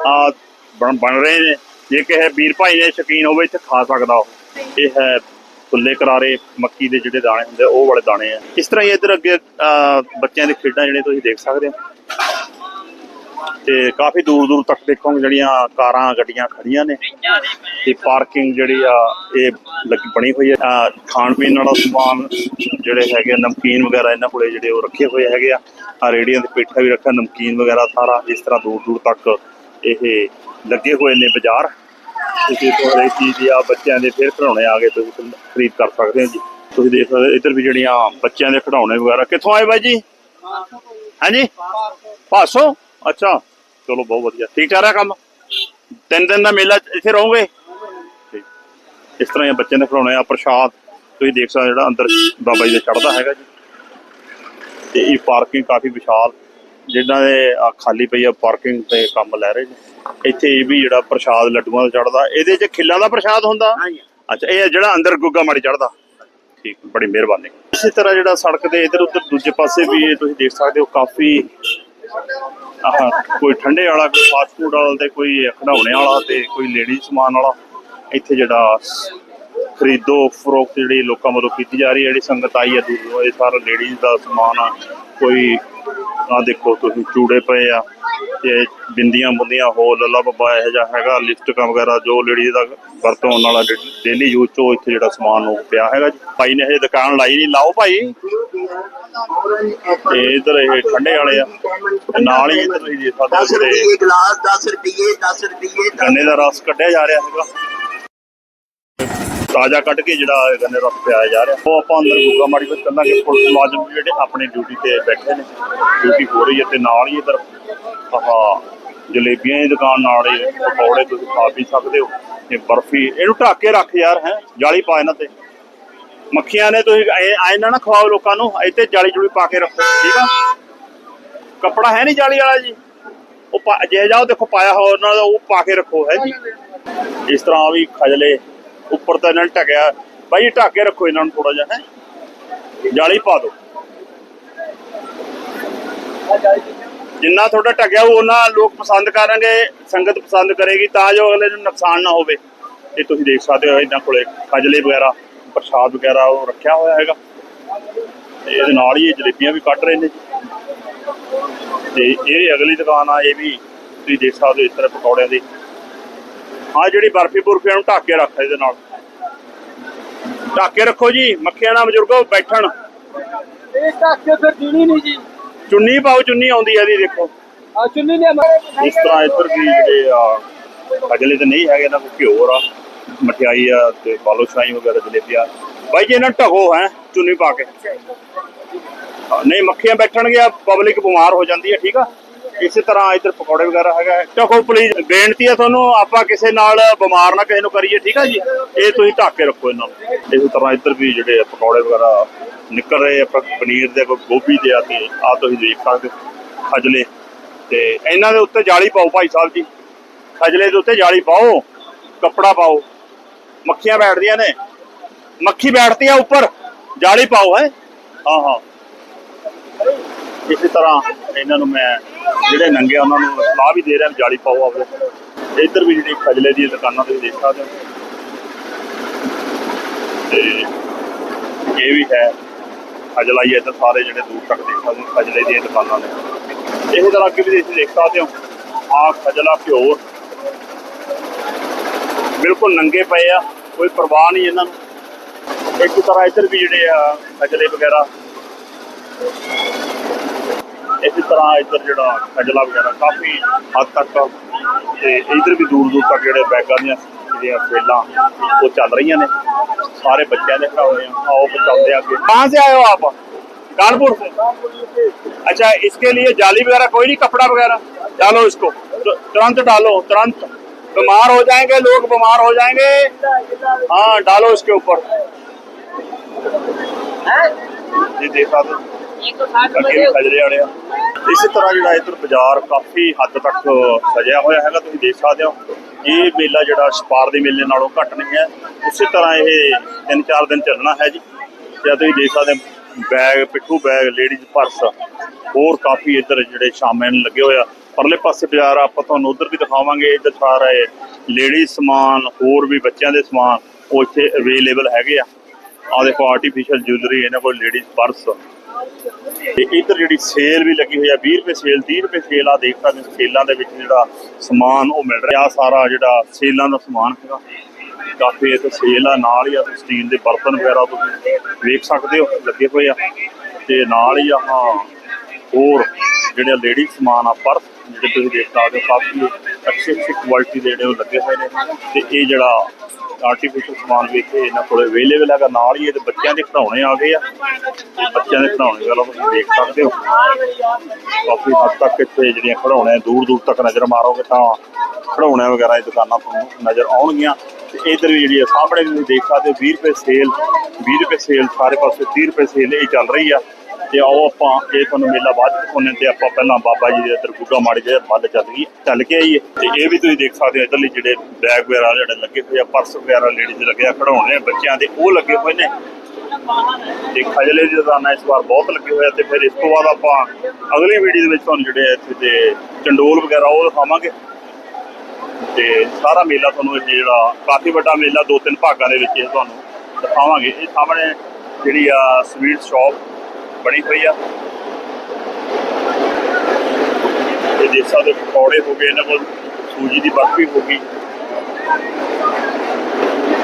ਆ ਬਣ ਬਣ ਰਹੇ ਨੇ। ਜੇ ਕਿਸੇ ਵੀਰ ਭਾਈ ਨੇ ਸ਼ਕੀਨ ਹੋਵੇ ਇੱਥੇ ਖਾ ਸਕਦਾ ਉਹ। ਇਹ ਹੈ ਫੁੱਲੇ ਕਰਾਰੇ ਮੱਕੀ ਦੇ ਜਿਹੜੇ ਦਾਣੇ ਹੁੰਦੇ ਆ, ਉਹ ਵਾਲੇ ਦਾਣੇ ਆ। ਇਸ ਤਰ੍ਹਾਂ ਹੀ ਇੱਧਰ ਅੱਗੇ ਆ, ਬੱਚਿਆਂ ਦੇ ਖੇਡਾਂ ਜਿਹੜੇ ਤੁਸੀਂ ਦੇਖ ਸਕਦੇ ਹੋ। ਤੇ ਕਾਫੀ ਦੂਰ ਦੂਰ ਤੱਕ ਦੇਖੋਗੇ ਜਿਹੜੀਆਂ ਕਾਰਾਂ ਗੱਡੀਆਂ ਖੜੀਆਂ ਨੇ ਤੇ ਪਾਰਕਿੰਗ ਜਿਹੜੀ ਆ ਇਹ ਲੱਗੀ ਬਣੀ ਹੋਈ ਹੈ। ਖਾਣ ਪੀਣ ਵਾਲਾ ਸਮਾਨ ਜਿਹੜੇ ਹੈਗੇ ਆ, ਨਮਕੀਨ ਵਗੈਰਾ ਇਹਨਾਂ ਕੋਲੇ ਜਿਹੜੇ ਉਹ ਰੱਖੇ ਹੋਏ ਹੈਗੇ ਆ। ਆ ਰੇੜੀਆਂ ਦੇ ਪੇਠਾ ਵੀ ਰੱਖਿਆ ਨਮਕੀਨ ਵਗੈਰਾ ਸਾਰਾ ਇਸ ਤਰ੍ਹਾਂ ਦੂਰ ਦੂਰ ਤੱਕ ਇਹ ਲੱਗੇ ਹੋਏ ਨੇ ਬਾਜ਼ਾਰ। ਤੁਸੀਂ ਤੋਂ ਹਰੇਕ ਚੀਜ਼ ਆ ਬੱਚਿਆਂ ਦੇ ਫਿਰ ਖਿਡੌਣੇ ਆ ਗਏ ਤੁਸੀਂ ਖਰੀਦ ਕਰ ਸਕਦੇ ਹੋ ਜੀ। ਤੁਸੀਂ ਦੇਖ ਸਕਦੇ ਹੋ ਇੱਧਰ ਵੀ ਜਿਹੜੀਆਂ ਬੱਚਿਆਂ ਦੇ ਖਿਡੌਣੇ ਵਗੈਰਾ। ਕਿੱਥੋਂ ਆਏ ਬਾਈ ਜੀ? ਹਾਂਜੀ? ਪਾਸੋਂ। ਅੱਛਾ ਚਲੋ ਬਹੁਤ ਵਧੀਆ। ਠੀਕ ਚੱਲ ਰਿਹਾ ਕੰਮ? ਤਿੰਨ ਦਿਨ ਦਾ ਮੇਲਾ ਇੱਥੇ ਰਹੋਗੇ। ਇਸ ਤਰ੍ਹਾਂ ਇਹ ਬੱਚਿਆਂ ਦੇ ਖਿਡੌਣੇ ਆ ਪ੍ਰਸ਼ਾਦ। ਤੁਸੀਂ ਦੇਖ ਸਕਦੇ ਜਿਹੜਾ ਅੰਦਰ ਬਾਬਾ ਜੀ ਦੇ ਚੜਦਾ ਹੈਗਾ ਜੀ। ਤੇ ਇਹ ਪਾਰਕਿੰਗ ਕਾਫੀ ਵਿਸ਼ਾਲ ਜਿਨ੍ਹਾਂ ਦੇ ਖਾਲੀ ਪਈ ਆ ਪਾਰਕਿੰਗ ਤੇ ਕੰਮ ਲੈ ਰਹੇ ਨੇ। ਇੱਥੇ ਇਹ ਵੀ ਜਿਹੜਾ ਪ੍ਰਸ਼ਾਦ ਲੱਡੂਆਂ ਦਾ ਚੜਦਾ ਇਹਦੇ 'ਚ ਖਿੱਲਾਂ ਦਾ ਪ੍ਰਸ਼ਾਦ ਹੁੰਦਾ? ਅੱਛਾ ਇਹ ਜਿਹੜਾ ਅੰਦਰ ਗੁੱਗਾ ਮਾੜੀ ਚੜਦਾ ਠੀਕ ਬੜੀ ਮਿਹਰਬਾਨੀ। ਇਸੇ ਤਰ੍ਹਾਂ ਜਿਹੜਾ ਸੜਕ ਦੇ ਇਧਰ ਉਧਰ ਦੂਜੇ ਪਾਸੇ ਵੀ ਤੁਸੀਂ ਦੇਖ ਸਕਦੇ ਹੋ ਕਾਫੀ ਆਹ, ਕੋਈ ਠੰਡੇ ਵਾਲਾ, ਕੋਈ ਫਾਸਟ ਫੂਡ ਵਾਲਾ ਤੇ ਕੋਈ ਖਿਡੌਣੇ ਵਾਲਾ ਤੇ ਕੋਈ ਲੇਡੀ ਸਮਾਨ ਵਾਲਾ। ਇੱਥੇ ਜਿਹੜਾ ਖਰੀਦੋ, ਫਰੋਖਤ ਜਿਹੜੀ ਲੋਕਾਂ ਵੱਲੋਂ ਕੀਤੀ ਜਾ ਰਹੀ ਹੈ, ਜਿਹੜੀ ਸੰਗਤ ਆਈ ਹੈ ਦੂਰੋਂ, ਇਹ ਸਾਰਾ ਲੇਡੀਜ਼ ਦਾ ਸਮਾਨ ਆ। ਕੋਈ ਆ ਦੇਖੋ ਤੁਸੀਂ, ਚੂੜੇ ਪਏ ਆ। ਤੇ ਬਿੰਦੀਆਂ ਬੁੰਦੀਆਂ ਹੋ ਲੱਲਾ ਬੱਬਾ ਇਹ ਜਿਹਾ ਹੈਗਾ ਲਿਪਸਟਿਕਾਂ ਵਗੈਰਾ ਜੋ ਲੇਡੀਜ਼ ਦਾ ਵਰਤੋਂ ਹੋਣ ਵਾਲਾ ਡੇਲੀ ਯੂਜ਼ ਤੋਂ ਇੱਥੇ ਜਿਹੜਾ ਸਮਾਨ ਉਹ ਪਿਆ ਹੈਗਾ ਜੀ। ਭਾਈ ਨੇ ਹਜੇ ਦੁਕਾਨ ਲਾਈ ਨਹੀਂ। ਲਾਓ ਭਾਈ। ਤੇ ਇਧਰ ਇਹ ਠੰਡੇ ਵਾਲੇ ਆ। ਨਾਲ ਹੀ ਇੱਧਰ ਸਕਦੇ ਹੋ 10 ਜਿਹੜੇ ਰੁਪਏ ਗਲਾਸ 10 ਰੁਪਏ 10 ਰੁਪਏ ਗੰਨੇ ਦਾ ਰਸ ਕੱਢਿਆ ਜਾ ਰਿਹਾ ਹੈਗਾ। ਤਾਜ਼ਾ ਕੱਢ ਕੇ ਜਿਹੜਾ ਇਹ ਗੰਨੇ ਦਾ ਪਿਆਇਆ ਜਾ ਰਿਹਾ। ਉਹ ਆਪਾਂ ਅੰਦਰ ਗੁੱਗਾ ਮਾੜੀ ਵਿੱਚ ਚੱਲਾਂਗੇ ਪੁਲਿਸ ਮੁਲਾਜ਼ਮ ਵੀ ਜਿਹੜੇ ਆਪਣੀ ਡਿਊਟੀ ਤੇ ਬੈਠੇ ਨੇ। ਡਿਊਟੀ ਹੋ ਰਹੀ ਹੈ ਤੇ ਨਾਲ ਹੀ ਇਧਰ ਆਹ ਜਲੇਬੀਆਂ ਦੀ ਦੁਕਾਨ ਨਾਲ ਹੀ ਪਕੌੜੇ ਤੁਸੀਂ ਖਾ ਵੀ ਸਕਦੇ ਹੋ ਤੇ ਬਰਫੀ। ਇਹਨੂੰ ਢੱਕ ਕੇ ਰੱਖ ਯਾਰ, ਹੈ, ਜਾਲੀ ਪਾ ਇਹਨਾਂ ਤੇ। ਮੱਖੀਆਂ ਨੇ ਤੁਸੀਂ ਐ ਨਾ ਨਾ ਖਵਾਓ ਲੋਕਾਂ ਨੂੰ, ਇੱਥੇ ਜਾਲੀ ਜੁਲੀ ਪਾ ਕੇ ਰੱਖੋ, ਠੀਕ ਆ? ਕੱਪੜਾ ਹੈ ਨਹੀਂ ਜਾਲੀ ਵਾਲਾ ਜੀ। ਉਹ ਪਾ- ਜੇ ਜਾਓ ਦੇਖੋ ਪਾਇਆ ਹੋਇਆ ਉਹਨਾਂ ਉਹ ਪਾ ਕੇ ਰੱਖੋ, ਹੈ ਜੀ। ਇਸ ਤਰ੍ਹਾਂ ਵੀ ਖਜਲੇ ਉੱਪਰ ਤਾਂ ਇਹਨਾਂ ਨੇ ਢਕਿਆ ਬਾਈ, ਢੱਕ ਕੇ ਰੱਖੋ ਇਹਨਾਂ ਨੂੰ ਥੋੜਾ ਜਿਹਾ, ਹੈ। ਜਾਲੀ ਪਾ ਦਿਓ। ਜਿੰਨਾ ਤੁਹਾਡਾ ਢਕਿਆ ਉਹ ਉਹਨਾਂ ਲੋਕ ਪਸੰਦ ਕਰਨਗੇ, ਸੰਗਤ ਪਸੰਦ ਕਰੇਗੀ, ਤਾਂ ਜੋ ਅਗਲੇ ਨੂੰ ਨੁਕਸਾਨ ਨਾ ਹੋਵੇ। ਇਹ ਤੁਸੀਂ ਦੇਖ ਸਕਦੇ ਹੋ ਇਹਨਾਂ ਕੋਲੇ ਖਜਲੇ ਵਗੈਰਾ, ਪ੍ਰਸ਼ਾਦ ਵਗੈਰਾ ਉਹ ਰੱਖਿਆ ਹੋਇਆ ਹੈਗਾ। ਇਹਦੇ ਨਾਲ ਹੀ ਇਹ ਜਲੇਬੀਆਂ ਵੀ ਕੱਢ ਰਹੇ ਨੇ। ਤੇ ਇਹ ਅਗਲੀ ਦੁਕਾਨ ਆ, ਇਹ ਵੀ ਤੁਸੀਂ ਦੇਖ ਸਕਦੇ ਹੋ ਇਸ ਤਰ੍ਹਾਂ ਪਕੌੜਿਆਂ ਦੀ। ਹਾਂ ਜਿਹੜੀ ਬਰਫੀ ਬੁਰਫੀਆਂ ਨੂੰ ਢੱਕ ਕੇ ਰੱਖ ਇਹਦੇ ਨਾਲ। ਢੱਕ ਕੇ ਰੱਖੋ ਜੀ, ਮੱਖੀਆਂ ਨਾਲ ਬਜ਼ੁਰਗੋ, ਬੈਠਣ। ਇਹ ਢੱਕ ਕੇ ਫਿਰ ਜੀਣੀ ਨਹੀਂ ਜੀ ਚੁੰਨੀ ਪਾਓ, ਚੁੰਨੀ ਆਉਂਦੀ ਆ ਦੀ ਦੇਖੋ। ਆ ਚੁੰਨੀ ਲਿਆ ਇਸ ਤਰ੍ਹਾਂ ਇੱਧਰ ਵੀ ਜਿਹੜੇ ਆ, ਅਜਲੇ ਤੇ ਨਹੀਂ ਹੈਗੇ ਨਾ ਘਿਓਰ ਆ। ਮਠਿਆਈ ਆ ਤੇ ਬਾਲੋ ਸ਼ਾਹੀ ਵਗੈਰਾ ਜਲੇਬੀਆਂ ਬਾਈ ਜੀ, ਇਹਨਾਂ ਨੂੰ ਢਕੋ, ਹੈ, ਚੁੰਨੀ ਪਾ ਕੇ। ਨਹੀਂ, ਮੱਖੀਆਂ ਬੈਠਣਗੀਆਂ, ਪਬਲਿਕ ਬਿਮਾਰ ਹੋ ਜਾਂਦੀ ਹੈ ਠੀਕ ਆ? ਇਸੇ ਤਰ੍ਹਾਂ ਇੱਧਰ ਪਕੌੜੇ ਵਗੈਰਾ ਹੈਗਾ ਢਕੋ ਪਲੀਜ਼ ਬੇਨਤੀ ਹੈ ਤੁਹਾਨੂੰ, ਆਪਾਂ ਕਿਸੇ ਨਾਲ ਬਿਮਾਰ ਨਾ ਕਿਸੇ ਨੂੰ ਕਰੀਏ, ਠੀਕ ਆ ਜੀ? ਇਹ ਤੁਸੀਂ ਢੱਕ ਕੇ ਰੱਖੋ ਇਹਨਾਂ ਨੂੰ। ਇਸੇ ਤਰ੍ਹਾਂ ਇੱਧਰ ਵੀ ਜਿਹੜੇ ਪਕੌੜੇ ਵਗੈਰਾ ਨਿਕਲ ਰਹੇ ਆ ਪਨੀਰ ਦੇ ਕੋਈ ਗੋਭੀ ਦੇ ਆ ਤੇ ਆ ਤੁਸੀਂ ਦੇਖ ਸਕਦੇ ਖਜਲੇ। ਤੇ ਇਹਨਾਂ ਦੇ ਉੱਤੇ ਜਾਲੀ ਪਾਓ ਭਾਈ ਸਾਹਿਬ ਜੀ। ਖਜਲੇ ਦੇ ਉੱਤੇ ਜਾਲੀ ਪਾਓ, ਕੱਪੜਾ ਪਾਓ। ਮੱਖੀਆਂ ਬੈਠਦੀਆਂ ਨੇ। ਮੱਖੀ ਬੈਠਦੀ ਆ ਉੱਪਰ। ਜਾਲੀ ਪਾਓ, ਹੈ? ਹਾਂ ਹਾਂ। ਇਸੇ ਤਰ੍ਹਾਂ ਇਹਨਾਂ ਨੂੰ ਮੈਂ ਜਿਹੜੇ ਨੰਗੇ ਉਹਨਾਂ ਨੂੰ ਸਲਾਹ ਵੀ ਦੇ ਰਿਹਾ ਵੀ ਜਾਲੀ ਪਾਓ ਆਪਦੇ ਇੱਧਰ ਵੀ ਜਿਹੜੀ ਖਜਲੇ ਦੀਆਂ ਦੁਕਾਨਾਂ ਤੁਸੀਂ ਦੇਖ ਸਕਦੇ ਹੋ। ਤੇ ਇਹ ਵੀ ਹੈ, ਖਜਲਾ ਹੀ ਇੱਧਰ ਸਾਰੇ ਜਿਹੜੇ ਦੂਰ ਤੱਕ ਦੇਖ ਸਕਦੇ ਹੋ, ਖਜਲੇ ਦੀਆਂ ਦੁਕਾਨਾਂ ਨੇ। ਇਸੇ ਤਰ੍ਹਾਂ ਅੱਗੇ ਵੀ ਤੁਸੀਂ ਦੇਖ ਸਕਦੇ ਹੋ ਆ ਖਜਲਾ ਪਿਓਰ ਬਿਲਕੁਲ ਨੰਗੇ ਪਏ ਆ, ਕੋਈ ਪਰਵਾਹ ਨਹੀਂ ਇਹਨਾਂ ਨੂੰ। ਇੱਕ ਤਰ੍ਹਾਂ ਇੱਧਰ ਵੀ ਜਿਹੜੇ ਆ, ਖਜਲੇ ਵਗੈਰਾ। ਇਸੇ ਤਰ੍ਹਾਂ ਇੱਧਰ ਜਿਹੜਾ ਖਜਲਾ ਵਗੈਰਾ ਕਾਫੀ ਹੱਦ ਤੱਕ ਤੇ ਇੱਧਰ ਵੀ ਦੂਰ ਦੂਰ ਤੱਕ ਜਿਹੜੇ ਬੈਗਾਂ ਦੀਆਂ ਜਿਹੜੀਆਂ ਸੇਲਾਂ ਉਹ ਚੱਲ ਰਹੀਆਂ ਨੇ ਸਾਰੇ ਬੱਚਿਆਂ ਦੇ ਖਿਡੌਣੇ ਆ ਆਓ ਪਹੁੰਚਾਉਂਦੇ ਆ ਅੱਗੇ ਕਹਾਂ ਸੇ ਆਏ ਹੋ ਆਪ कानपुर से अच्छा इसके लिए जाली वगैरह कोई नहीं कपड़ा वगैरह डालो इसको तु- तुरंत डालो तुरंत बीमार हो जाएंगे लोग बीमार हो जाएंगे हाँ डालो इसके ऊपर ये देखा तो ਅੱਗੇ ਖਜਰੇ ਵਾਲੇ ਆ। ਇਸੇ ਤਰ੍ਹਾਂ ਜਿਹੜਾ ਇੱਧਰ ਬਾਜ਼ਾਰ ਕਾਫੀ ਹੱਦ ਤੱਕ ਸਜਿਆ ਹੋਇਆ ਹੈਗਾ ਤੁਸੀਂ ਦੇਖ ਸਕਦੇ ਹੋ। ਇਹ ਮੇਲਾ ਜਿਹੜਾ ਛਪਾਰ ਦੇ ਮੇਲੇ ਨਾਲੋਂ ਘੱਟ ਨਹੀਂ ਹੈ। ਉਸੇ ਤਰ੍ਹਾਂ ਇਹ ਤਿੰਨ ਚਾਰ ਦਿਨ ਚੱਲਣਾ ਹੈ ਜੀ। ਤੇ ਤੁਸੀਂ ਦੇਖ ਸਕਦੇ ਹੋ ਬੈਗ ਪਿੱਠੂ ਬੈਗ ਲੇਡੀਜ਼ ਪਰਸ ਹੋਰ ਕਾਫੀ ਇੱਧਰ ਜਿਹੜੇ ਸ਼ਾਮੇ ਨੂੰ ਲੱਗੇ ਹੋਇਆ ਪਰਲੇ ਪਾਸੇ ਬਾਜ਼ਾਰ ਆਪਾਂ ਤੁਹਾਨੂੰ ਉਧਰ ਵੀ ਦਿਖਾਵਾਂਗੇ ਇੱਧਰ ਸਾਰਾ ਇਹ ਲੇਡੀਜ਼ ਸਮਾਨ ਹੋਰ ਵੀ ਬੱਚਿਆਂ ਦੇ ਸਮਾਨ ਉਹ ਇੱਥੇ ਅਵੇਲੇਬਲ ਹੈਗੇ ਆ। ਆ ਦੇਖੋ ਆਰਟੀਫੀਸ਼ੀਅਲ ਜੁਐਲਰੀ ਇਹਨਾਂ ਕੋਲ ਲੇਡੀਜ਼ ਪਰਸ ਤੇ ਇੱਧਰ ਜਿਹੜੀ ਸੇਲ ਵੀ ਲੱਗੀ ਹੋਈ ਆ 20 ਰੁਪਏ ਸੇਲ 30 ਰੁਪਏ ਸੇਲ ਆ, ਦੇਖ ਸਕਦੇ ਹੋ ਸੇਲਾਂ ਦੇ ਵਿੱਚ ਜਿਹੜਾ ਸਮਾਨ ਉਹ ਮਿਲ ਰਿਹਾ, ਸਾਰਾ ਜਿਹੜਾ ਸੇਲਾਂ ਦਾ ਸਮਾਨ ਹੈਗਾ। ਕਾਫੀ ਇੱਥੇ ਸੇਲ ਆ, ਨਾਲ ਹੀ ਆ ਸਟੀਲ ਦੇ ਬਰਤਨ ਵਗੈਰਾ ਤੁਸੀਂ ਵੇਖ ਸਕਦੇ ਹੋ, ਲੱਗੇ ਹੋਏ ਆ। ਤੇ ਨਾਲ ਹੀ ਆਹ ਹੋਰ ਜਿਹੜੇ ਲੇਡੀ ਸਮਾਨ ਆ, ਪਰਸ ਜਿਹੜੇ ਤੁਸੀਂ ਦੇਖ ਸਕਦੇ ਹੋ, ਕਾਫੀ ਅੱਛੀ ਅੱਛੀ ਕੁਆਲਿਟੀ ਦੇ ਜਿਹੜੇ ਉਹ ਲੱਗੇ ਹੋਏ ਨੇ। ਤੇ ਇਹ ਜਿਹੜਾ ਆਰਟੀਫੀਸ਼ੀਅਲ ਸਮਾਨ ਵੀ ਇੱਥੇ ਇਹਨਾਂ ਕੋਲੇ ਅਵੇਲੇਬਲ ਹੈਗਾ, ਨਾਲ ਹੀ ਇਹਦੇ ਬੱਚਿਆਂ ਦੇ ਖਿਡੌਣੇ ਆ ਗਏ ਆ। ਤੇ ਬੱਚਿਆਂ ਦੇ ਖਿਡੌਣੇ ਵਾਲਾ ਤੁਸੀਂ ਦੇਖ ਸਕਦੇ ਹੋ। ਕਾਫੀ ਹੱਦ ਤੱਕ ਇੱਥੇ ਜਿਹੜੀਆਂ ਖਿਡੌਣੇ ਦੂਰ ਦੂਰ ਤੱਕ ਨਜ਼ਰ ਮਾਰੋਗੇ ਤਾਂ ਖਿਡੌਣੇ ਵਗੈਰਾ ਦੀ ਦੁਕਾਨਾਂ ਤੁਹਾਨੂੰ ਨਜ਼ਰ ਆਉਣਗੀਆਂ। ਤੇ ਇਧਰ ਵੀ ਜਿਹੜੀ ਆ, ਸਾਹਮਣੇ ਤੁਸੀਂ ਦੇਖ ਸਕਦੇ ਹੋ 20 ਰੁਪਏ ਸੇਲ 20 ਰੁਪਏ ਸੇਲ ਸਾਰੇ ਪਾਸੇ 30 ਰੁਪਏ ਸੇਲ ਇਹ ਚੱਲ ਰਹੀ ਆ। ਤੇ ਆਓ ਆਪਾਂ, ਇਹ ਤੁਹਾਨੂੰ ਮੇਲਾ ਬਾਅਦ ਚ ਦਿਖਾਉਂਦੇ ਤੇ ਆਪਾਂ ਪਹਿਲਾਂ ਬਾਬਾ ਜੀ ਦੇ ਇੱਧਰ ਗੁੱਗਾ ਮਾੜੀ ਜਿਹੇ ਮੱਲ ਚੱਲ ਗਈ, ਚੱਲ ਕੇ ਆਈਏ। ਤੇ ਇਹ ਵੀ ਤੁਸੀਂ ਦੇਖ ਸਕਦੇ ਹੋ, ਇੱਧਰਲੇ ਜਿਹੜੇ ਬੈਗ ਵਗੈਰਾ ਜਿਹੜੇ ਲੱਗੇ ਹੋਏ ਆ ਪਰਸ ਵਗੈਰਾ ਲੇਡੀਜ਼ ਲੱਗੇ ਆ, ਖਿਡੌਣੇ ਬੱਚਿਆਂ ਦੇ, ਉਹ ਲੱਗੇ ਹੋਏ ਨੇ। ਤੇ ਖਜਲੇ ਦੀ ਦੁਕਾਨਾਂ ਇਸ ਵਾਰ ਬਹੁਤ ਲੱਗੇ ਹੋਏ ਆ ਤੇ ਫਿਰ ਇਸ ਤੋਂ ਬਾਅਦ ਆਪਾਂ ਅਗਲੀ ਵੀਡੀਓ ਦੇ ਵਿੱਚ ਤੁਹਾਨੂੰ ਜਿਹੜੇ ਇੱਥੇ ਦੇ ਚੰਡੋਲ ਵਗੈਰਾ, ਉਹ ਦਿਖਾਵਾਂਗੇ। ਤੇ ਸਾਰਾ ਮੇਲਾ ਤੁਹਾਨੂੰ ਇਹ ਜਿਹੜਾ ਕਾਫੀ ਵੱਡਾ ਮੇਲਾ, ਦੋ ਤਿੰਨ ਭਾਗਾਂ ਦੇ ਵਿੱਚ ਇਹ ਤੁਹਾਨੂੰ ਦਿਖਾਵਾਂਗੇ। ਇਹ ਸਾਹਮਣੇ ਜਿਹੜੀ ਆ ਸਵੀਟ ਸ਼ਾਪ ਬਣੀ ਹੋਈ ਆ। ਇਹ ਦੇਖ ਸਕਦੇ ਹੋ ਪਕੌੜੇ ਹੋ ਗਏ ਇਹਨਾਂ ਕੋਲ ਸੂਜੀ ਦੀ ਬਰਫੀ ਹੋ ਗਈ।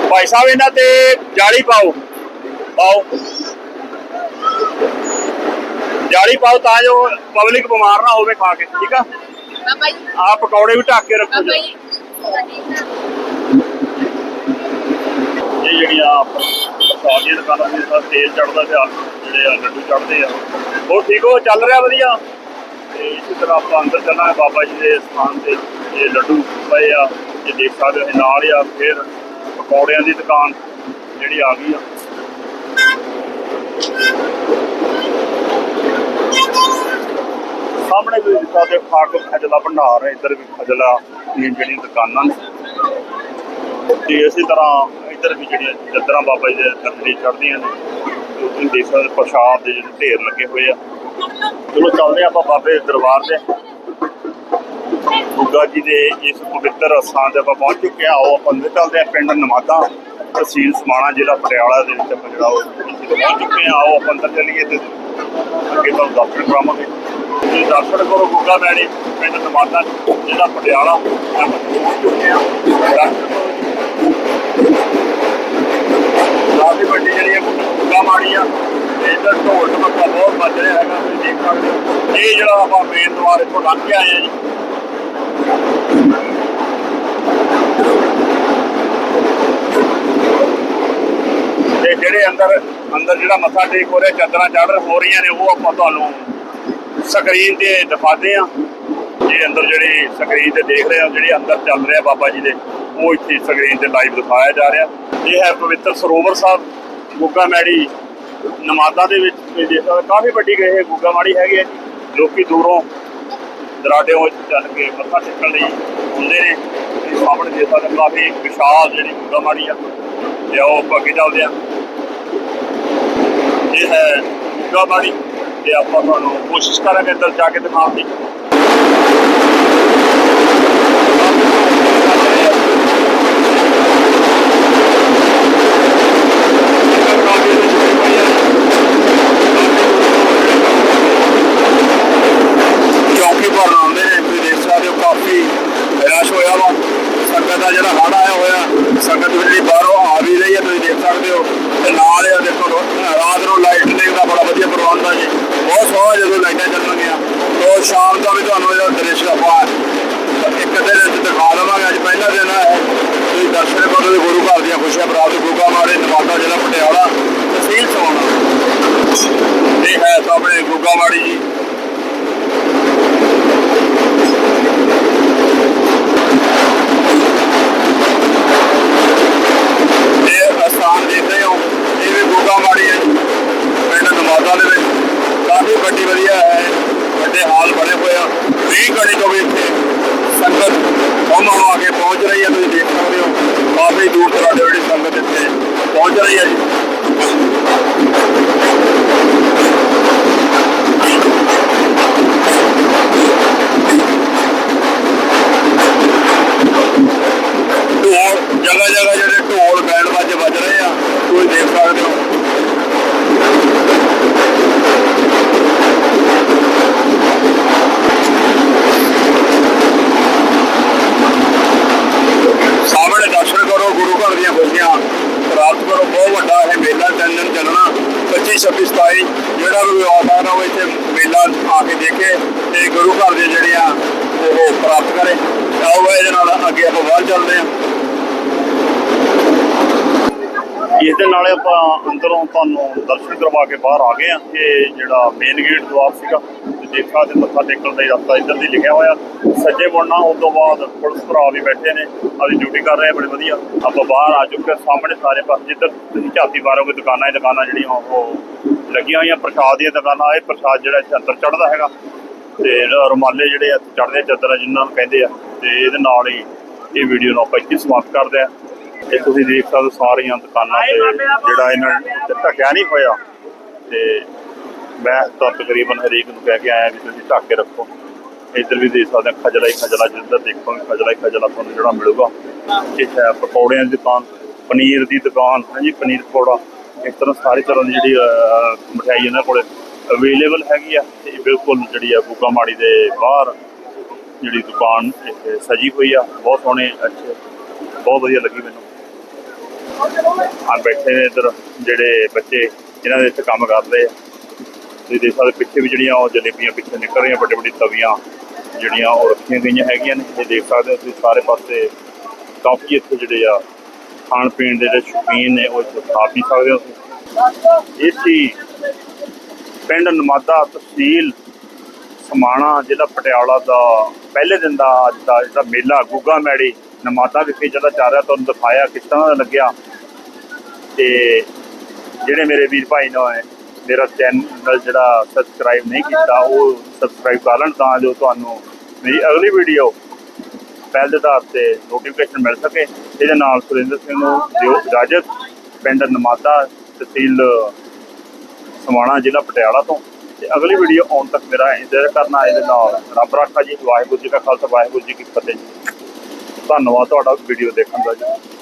ਭਾਈ ਸਾਹਿਬ ਇਹਨਾਂ ਤੇ ਜਾਲੀ ਪਾਓ। ਪਾਓ। ਜਾਲੀ ਪਾਓ ਤਾਂ ਜੋ ਪਬਲਿਕ ਬਿਮਾਰ ਨਾ ਹੋਵੇ ਖਾ ਕੇ ਠੀਕ ਆ? ਬਾਬਾ ਜੀ। ਆ ਪਕੌੜੇ ਵੀ ਢੱਕ ਕੇ ਰੱਖੋ ਜੀ। ਇਹ ਜਿਹੜੀਆਂ ਸਾਡੀਆਂ ਦੁਕਾਨਾਂ ਦੇ ਸਾਥ ਤੇਲ ਚੜਦਾ ਪਿਆ ਜਿਹੜੇ ਆ, ਲੱਡੂ ਚੜਦੇ ਆ। ਉਹ ਠੀਕ ਹੋ? ਚੱਲ ਰਿਹਾ ਵਧੀਆ? ਤੇ ਇਸੇ ਤਰ੍ਹਾਂ ਆਪਾਂ ਅੰਦਰ ਚੱਲਾਂਗੇ। ਬਾਬਾ ਜੀ ਦੇ ਸਥਾਨ ਤੇ ਇਹ ਲੱਡੂ ਪਏ ਆ। ਇਹ ਦੇਖ ਸਕਦੇ ਹੋ ਨਾਲ ਆ। ਫਿਰ ਪਕੌੜਿਆਂ ਦੀ ਦੁਕਾਨ ਜਿਹੜੀ ਆ ਗਈ ਆ। ਸਾਹਮਣੇ ਵੀ ਸਾਡੇ ਫਾਕ ਖਜਲਾ ਭੰਡਾਰ ਹੈ ਇੱਧਰ ਵੀ ਖਜਲਾ ਦੀਆਂ ਜਿਹੜੀਆਂ ਦੁਕਾਨਾਂ ਨੇ। ਤੇ ਇਸੇ ਤਰ੍ਹਾਂ ਇੱਧਰ ਵੀ ਜਿਹੜੀਆਂ ਚੱਦਰਾਂ ਬਾਬਾ ਜੀ ਦੇ ਥੱਲੇ ਚੜ੍ਹਦੀਆਂ ਨੇ ਤੁਸੀਂ ਦੇਖ ਸਕਦੇ ਪ੍ਰਸ਼ਾਦ ਦੇ ਜਿਹੜੇ ਢੇਰ ਲੱਗੇ ਹੋਏ ਆ। ਚਲੋ ਚੱਲਦੇ ਆਪਾਂ ਬਾਬੇ ਦੇ ਦਰਬਾਰ ਤੇ। ਗੁੱਗਾ ਜੀ ਦੇ ਇਸ ਪਵਿੱਤਰ ਅਸਥਾਨ ਤੇ ਆਪਾਂ ਪਹੁੰਚ ਚੁੱਕੇ ਹਾਂ। ਆਓ, ਆਪਾਂ ਅੰਦਰ ਚੱਲਦੇ ਹਾਂ ਪਿੰਡ ਨਮਾਦਾ ਤਹਿਸੀਲ ਸਮਾਣਾ ਜ਼ਿਲ੍ਹਾ ਪਟਿਆਲਾ ਦੇ ਵਿੱਚ ਆਪਾਂ ਜਿਹੜਾ ਉਹ ਪਹੁੰਚ ਚੁੱਕੇ ਹਾਂ। ਆਓ, ਆਪਾਂ ਅੰਦਰ ਚੱਲੀਏ ਤੇ ਅੱਗੇ ਤੁਹਾਨੂੰ ਦਰਸ਼ਨ ਕਰਾਵਾਂਗੇ। ਤੁਸੀਂ ਦਰਸ਼ਨ ਕਰੋ ਗੁੱਗਾ ਮੈਣੀ ਪਿੰਡ ਨਮਾਦਾ ਜ਼ਿਲ੍ਹਾ ਪਟਿਆਲਾ। ਆਪਾਂ ਪਹੁੰਚ ਚੁੱਕੇ ਹਾਂ। ਦਰਸ਼ਨ ਕਰੋ ਵੱਡੀ ਜਿਹੜੀ ਹੈ ਗੁੱਗਾ ਮਾੜੀ ਆ, ਤੇ ਇੱਧਰ ਢੋਲ ਢਮੱਕਾ ਬਹੁਤ ਵੱਜ ਰਿਹਾ ਹੈਗਾ, ਤੁਸੀਂ ਦੇਖ ਸਕਦੇ ਹੋ। ਇਹ ਜਿਹੜਾ ਆਪਾਂ ਮੇਨ ਦੁਆਰ ਇੱਥੋਂ ਲੰਘ ਕੇ ਆਏ ਆ ਜੀ। ਤੇ ਜਿਹੜੇ ਅੰਦਰ ਅੰਦਰ ਜਿਹੜਾ ਮੱਥਾ ਟੇਕ ਹੋ ਰਿਹਾ, ਚਾਦਰਾਂ ਚਾਦਰ ਹੋ ਰਹੀਆਂ ਨੇ, ਉਹ ਆਪਾਂ ਤੁਹਾਨੂੰ ਸਕਰੀਨ ਤੇ ਦਿਖਾਦੇ ਆ ਇਹ ਅੰਦਰ ਜਿਹੜੀ ਸਕਰੀਨ ਤੇ ਦੇਖ ਰਹੇ ਆ ਜਿਹੜੇ ਅੰਦਰ ਚੱਲ ਰਿਹਾ ਬਾਬਾ ਜੀ ਦੇ। ਉਹ ਇੱਥੇ ਸਕਰੀਨ ਤੇ ਲਾਈਵ ਦਿਖਾਇਆ ਜਾ ਰਿਹਾ। ਇਹ ਹੈ ਪਵਿੱਤਰ ਸਰੋਵਰ ਸਾਹਿਬ, ਗੁੱਗਾ ਮੈੜੀ ਨਮਾਜ਼ਾਂ ਦੇ ਵਿੱਚ ਤੁਸੀਂ ਦੇਖ ਕਾਫੀ ਵੱਡੀ ਗਏ ਗੁੱਗਾ ਮਾੜੀ ਹੈਗੀ ਹੈ ਜੀ। ਲੋਕੀ ਦੂਰੋਂ ਦਰਾਡੇ ਵਿੱਚ ਚੱਲ ਕੇ ਮੱਥਾ ਟੇਕਣ ਲਈ ਹੁੰਦੇ ਨੇ। ਸਾਹਮਣੇ ਦੇ ਸਕਦੇ ਕਾਫੀ ਵਿਸ਼ਾਲ ਜਿਹੜੀ ਗੁੱਗਾ ਮਾੜੀ ਆ। ਤੇ ਉਹ ਆਪਾਂ ਅੱਗੇ ਚੱਲਦੇ ਆ। ਇਹ ਹੈ ਗੁੱਗਾ ਮਾੜੀ ਤੇ ਆਪਾਂ ਤੁਹਾਨੂੰ ਕੋਸ਼ਿਸ਼ ਕਰਾਂਗੇ ਅੰਦਰ ਜਾ ਕੇ ਦਿਖਾਉਣ ਦੀ। ਕਾਫੀ ਵਧੀਆ ਹੈ, ਵੱਡੇ ਹਾਲ ਬਣੇ ਹੋਏ ਆ। 20 ਘੜੀ ਤੋਂ ਵੀ ਇੱਥੇ ਸੰਗਤ ਹਮ ਆ ਕੇ ਪਹੁੰਚ ਰਹੀ ਹੈ, ਤੁਸੀਂ ਦੇਖ ਸਕਦੇ ਹੋ। ਕਾਫੀ ਦੂਰ ਦਰਾਡੇ ਜਿਹੜੀ ਸੰਗਤ ਇੱਥੇ ਪਹੁੰਚ ਰਹੀ ਹੈ ਜੀ। ਢੋਲ ਜਗ੍ਹਾ ਜਗ੍ਹਾ ਜਿਹੜੇ ਢੋਲ ਬੈਂਡ ਵੱਜ ਵੱਜ ਰਹੇ ਆ, ਤੁਸੀਂ ਦੇਖ ਸਕਦੇ ਹੋ। ਗੁਰੂ ਘਰ ਦੀਆਂ ਖੁਸ਼ੀਆਂ ਪ੍ਰਾਪਤ ਕਰੋ ਬਹੁਤ ਵੱਡਾ ਇਹ ਮੇਲਾ ਤਿੰਨ ਦਿਨ ਚੱਲਣਾ। 25 26 27 ਜਿਹੜਾ ਵੀ ਆਉਂਦਾ ਉਹ ਇੱਥੇ ਮੇਲਾ ਆ ਕੇ ਦੇਖੇ ਤੇ ਗੁਰੂ ਘਰ ਦੀਆਂ ਜਿਹੜੀਆਂ ਉਹ ਪ੍ਰਾਪਤ ਕਰੇ। ਆਓ ਇਹਦੇ ਨਾਲ ਅੱਗੇ ਆਪਾਂ ਬਾਹਰ ਚੱਲਦੇ ਹਾਂ। ਇਸ ਦੇ ਨਾਲੇ ਆਪਾਂ ਅੰਦਰੋਂ ਤੁਹਾਨੂੰ ਦਰਸ਼ਨ ਕਰਵਾ ਕੇ ਬਾਹਰ ਆ ਗਏ ਆ ਇਹ ਜਿਹੜਾ ਮੇਨ ਗੇਟ ਦੁਆਰ ਸੀਗਾ ਤੇ ਦੇਖਾ ਤੇ ਮੱਥਾ ਟੇਕਣ ਦਾ ਰਸਤਾ ਇੱਧਰ ਦੀ ਲਿਖਿਆ ਹੋਇਆ। ਸੱਜੇ ਮੁੜਨਾ ਉਸ ਤੋਂ ਬਾਅਦ ਪੁਲਿਸ ਭਰਾ ਵੀ ਬੈਠੇ ਨੇ ਆਪਣੀ ਡਿਊਟੀ ਕਰ ਰਹੇ ਆ ਬੜੇ ਵਧੀਆ। ਆਪਾਂ ਬਾਹਰ ਆ ਚੁੱਕੇ ਹਾਂ, ਸਾਹਮਣੇ ਸਾਰੇ ਪਾਸੇ ਜਿੱਧਰ ਤੁਸੀਂ ਝਾਤੀ ਮਾਰੋਗੇ ਦੁਕਾਨਾਂ ਹੀ ਦੁਕਾਨਾਂ ਜਿਹੜੀਆਂ ਉਹ ਲੱਗੀਆਂ ਹੋਈਆਂ ਪ੍ਰਸ਼ਾਦ ਦੀਆਂ ਦੁਕਾਨਾਂ ਇਹ ਪ੍ਰਸ਼ਾਦ ਜਿਹੜਾ ਇੱਥੇ ਅੰਦਰ ਚੜਦਾ ਹੈਗਾ। ਤੇ ਰੁਮਾਲੇ ਜਿਹੜੇ ਆ ਚੜਦੇ ਚੱਦਰ ਜਿਨ੍ਹਾਂ ਨੂੰ ਕਹਿੰਦੇ ਆ ਤੇ ਇਹਦੇ ਨਾਲ ਹੀ ਇਹ ਵੀਡੀਓ ਨੂੰ ਆਪਾਂ ਇੱਥੇ ਸਮਾਪਤ ਕਰਦੇ ਆ ਇਹ ਤੁਸੀਂ ਦੇਖ ਸਕਦੇ ਸਾਰੀਆਂ ਦੁਕਾਨਾਂ ਤੇ ਜਿਹੜਾ ਇਹਨਾਂ ਨੇ ਢੱਕਿਆ ਨਹੀਂ ਹੋਇਆ ਤੇ ਮੈਂ ਤਾਂ ਤਕਰੀਬਨ ਹਰੇਕ ਨੂੰ ਕਹਿ ਕੇ ਆਇਆ ਵੀ ਤੁਸੀਂ ਢੱਕ ਕੇ ਰੱਖੋ। ਇੱਧਰ ਵੀ ਦੇਖ ਸਕਦੇ ਹੋ ਖਜਲਾ ਹੀ ਖਜਲਾ, ਜਿੱਧਰ ਦੇਖੋਗੇ ਖਜਲਾ ਹੀ ਖਜਲਾ ਤੁਹਾਨੂੰ ਜਿਹੜਾ ਮਿਲੂਗਾ। ਇਹ ਹੈ ਪਕੌੜਿਆਂ ਦੀ ਦੁਕਾਨ, ਪਨੀਰ ਦੀ ਦੁਕਾਨ, ਹਾਂਜੀ, ਪਨੀਰ ਪਕੌੜਾ। ਇਸ ਤਰ੍ਹਾਂ ਸਾਰੀ ਤਰ੍ਹਾਂ ਦੀ ਜਿਹੜੀ ਮਠਿਆਈ ਇਹਨਾਂ ਕੋਲੇ ਅਵੇਲੇਬਲ ਹੈਗੀ ਆ ਤੇ ਬਿਲਕੁਲ ਜਿਹੜੀ ਆ ਗੁੱਗਾ ਮਾੜੀ ਦੇ ਬਾਹਰ ਜਿਹੜੀ ਦੁਕਾਨ, ਇਹ ਸਜੀ ਹੋਈ ਆ। ਬਹੁਤ ਸੋਹਣੇ, ਅੱਛੇ, ਬਹੁਤ ਵਧੀਆ ਲੱਗੀ ਮੈਨੂੰ। ਆ ਬੈਠੇ ਨੇ ਇੱਧਰ ਜਿਹੜੇ ਬੱਚੇ ਇਹਨਾਂ ਦੇ ਇੱਥੇ ਕੰਮ ਕਰਦੇ ਆ। ਤੁਸੀਂ ਦੇਖ ਸਕਦੇ ਪਿੱਛੇ ਵੀ ਜਿਹੜੀਆਂ ਉਹ ਜਲੇਬੀਆਂ ਪਿੱਛੇ ਨਿਕਲ ਰਹੀਆਂ ਵੱਡੇ ਵੱਡੀ ਤਵੀਆਂ ਜਿਹੜੀਆਂ ਉਹ ਰੱਖੀਆਂ ਗਈਆਂ ਹੈਗੀਆਂ ਨੇ। ਇਹ ਦੇਖ ਸਕਦੇ ਹੋ ਤੁਸੀਂ ਸਾਰੇ ਪਾਸੇ, ਕਾਫੀ ਇੱਥੇ ਜਿਹੜੇ ਆ, ਖਾਣ ਪੀਣ ਦੇ ਜਿਹੜੇ ਸ਼ੌਕੀਨ ਨੇ, ਉਹ ਇੱਥੇ ਖਾ ਪੀ ਸਕਦੇ ਹੋ ਤੁਸੀਂ। ਇਹ ਸੀ ਪਿੰਡ ਨਮਾਦਾ ਤਹਿਸੀਲ ਸਮਾਣਾ, ਜ਼ਿਲ੍ਹਾ ਪਟਿਆਲਾ ਦਾ ਪਹਿਲੇ ਦਿਨ ਦਾ ਅੱਜ ਦਾ ਜਿਹੜਾ ਮੇਲਾ, ਗੁੱਗਾ ਮੈੜੀ ਨਮਾਦਾ ਵਿਖੇ ਜਿਹੜਾ ਚੱਲ ਰਿਹਾ, ਤੁਹਾਨੂੰ ਦਿਖਾਇਆ ਕਿਸ ਤਰ੍ਹਾਂ ਦਾ ਲੱਗਿਆ। ਤੇ ਜਿਹੜੇ ਮੇਰੇ ਵੀਰ ਭਾਈ ਨੇ ਮੇਰਾ ਚੈਨਲ ਜਿਹੜਾ ਸਬਸਕ੍ਰਾਈਬ ਨਹੀਂ ਕੀਤਾ, ਉਹ ਸਬਸਕ੍ਰਾਈਬ ਕਰ ਲੈਣ ਤਾਂ ਜੋ ਤੁਹਾਨੂੰ ਮੇਰੀ ਅਗਲੀ ਵੀਡੀਓ ਪਹਿਲ ਦੇ ਆਧਾਰ ਤੇ ਨੋਟੀਫਿਕੇਸ਼ਨ ਮਿਲ ਸਕੇ। ਇਹਦੇ ਨਾਲ ਸੁਰਿੰਦਰ ਸਿੰਘ ਨੂੰ ਦਿਓ ਇਜਾਜ਼ਤ, ਪਿੰਡ ਨਮਾਦਾ ਤਹਿਸੀਲ ਸਮਾਣਾ, ਜ਼ਿਲ੍ਹਾ ਪਟਿਆਲਾ ਤੋਂ। ਤੇ ਅਗਲੀ ਵੀਡੀਓ ਆਉਣ ਤੱਕ ਮੇਰਾ ਇੰਤਜ਼ਾਰ ਕਰਨਾ, ਇਹਦੇ ਨਾਲ ਰੱਬ ਰਾਖਾ ਜੀ, ਵਾਹਿਗੁਰੂ ਜੀ ਕਾ ਖਾਲਸਾ, ਵਾਹਿਗੁਰੂ ਜੀ ਕੀ ਫਤਿਹ ਜੀ। ਧੰਨਵਾਦ ਤੁਹਾਡਾ ਵੀਡੀਓ ਦੇਖਣ ਦਾ ਜੀ।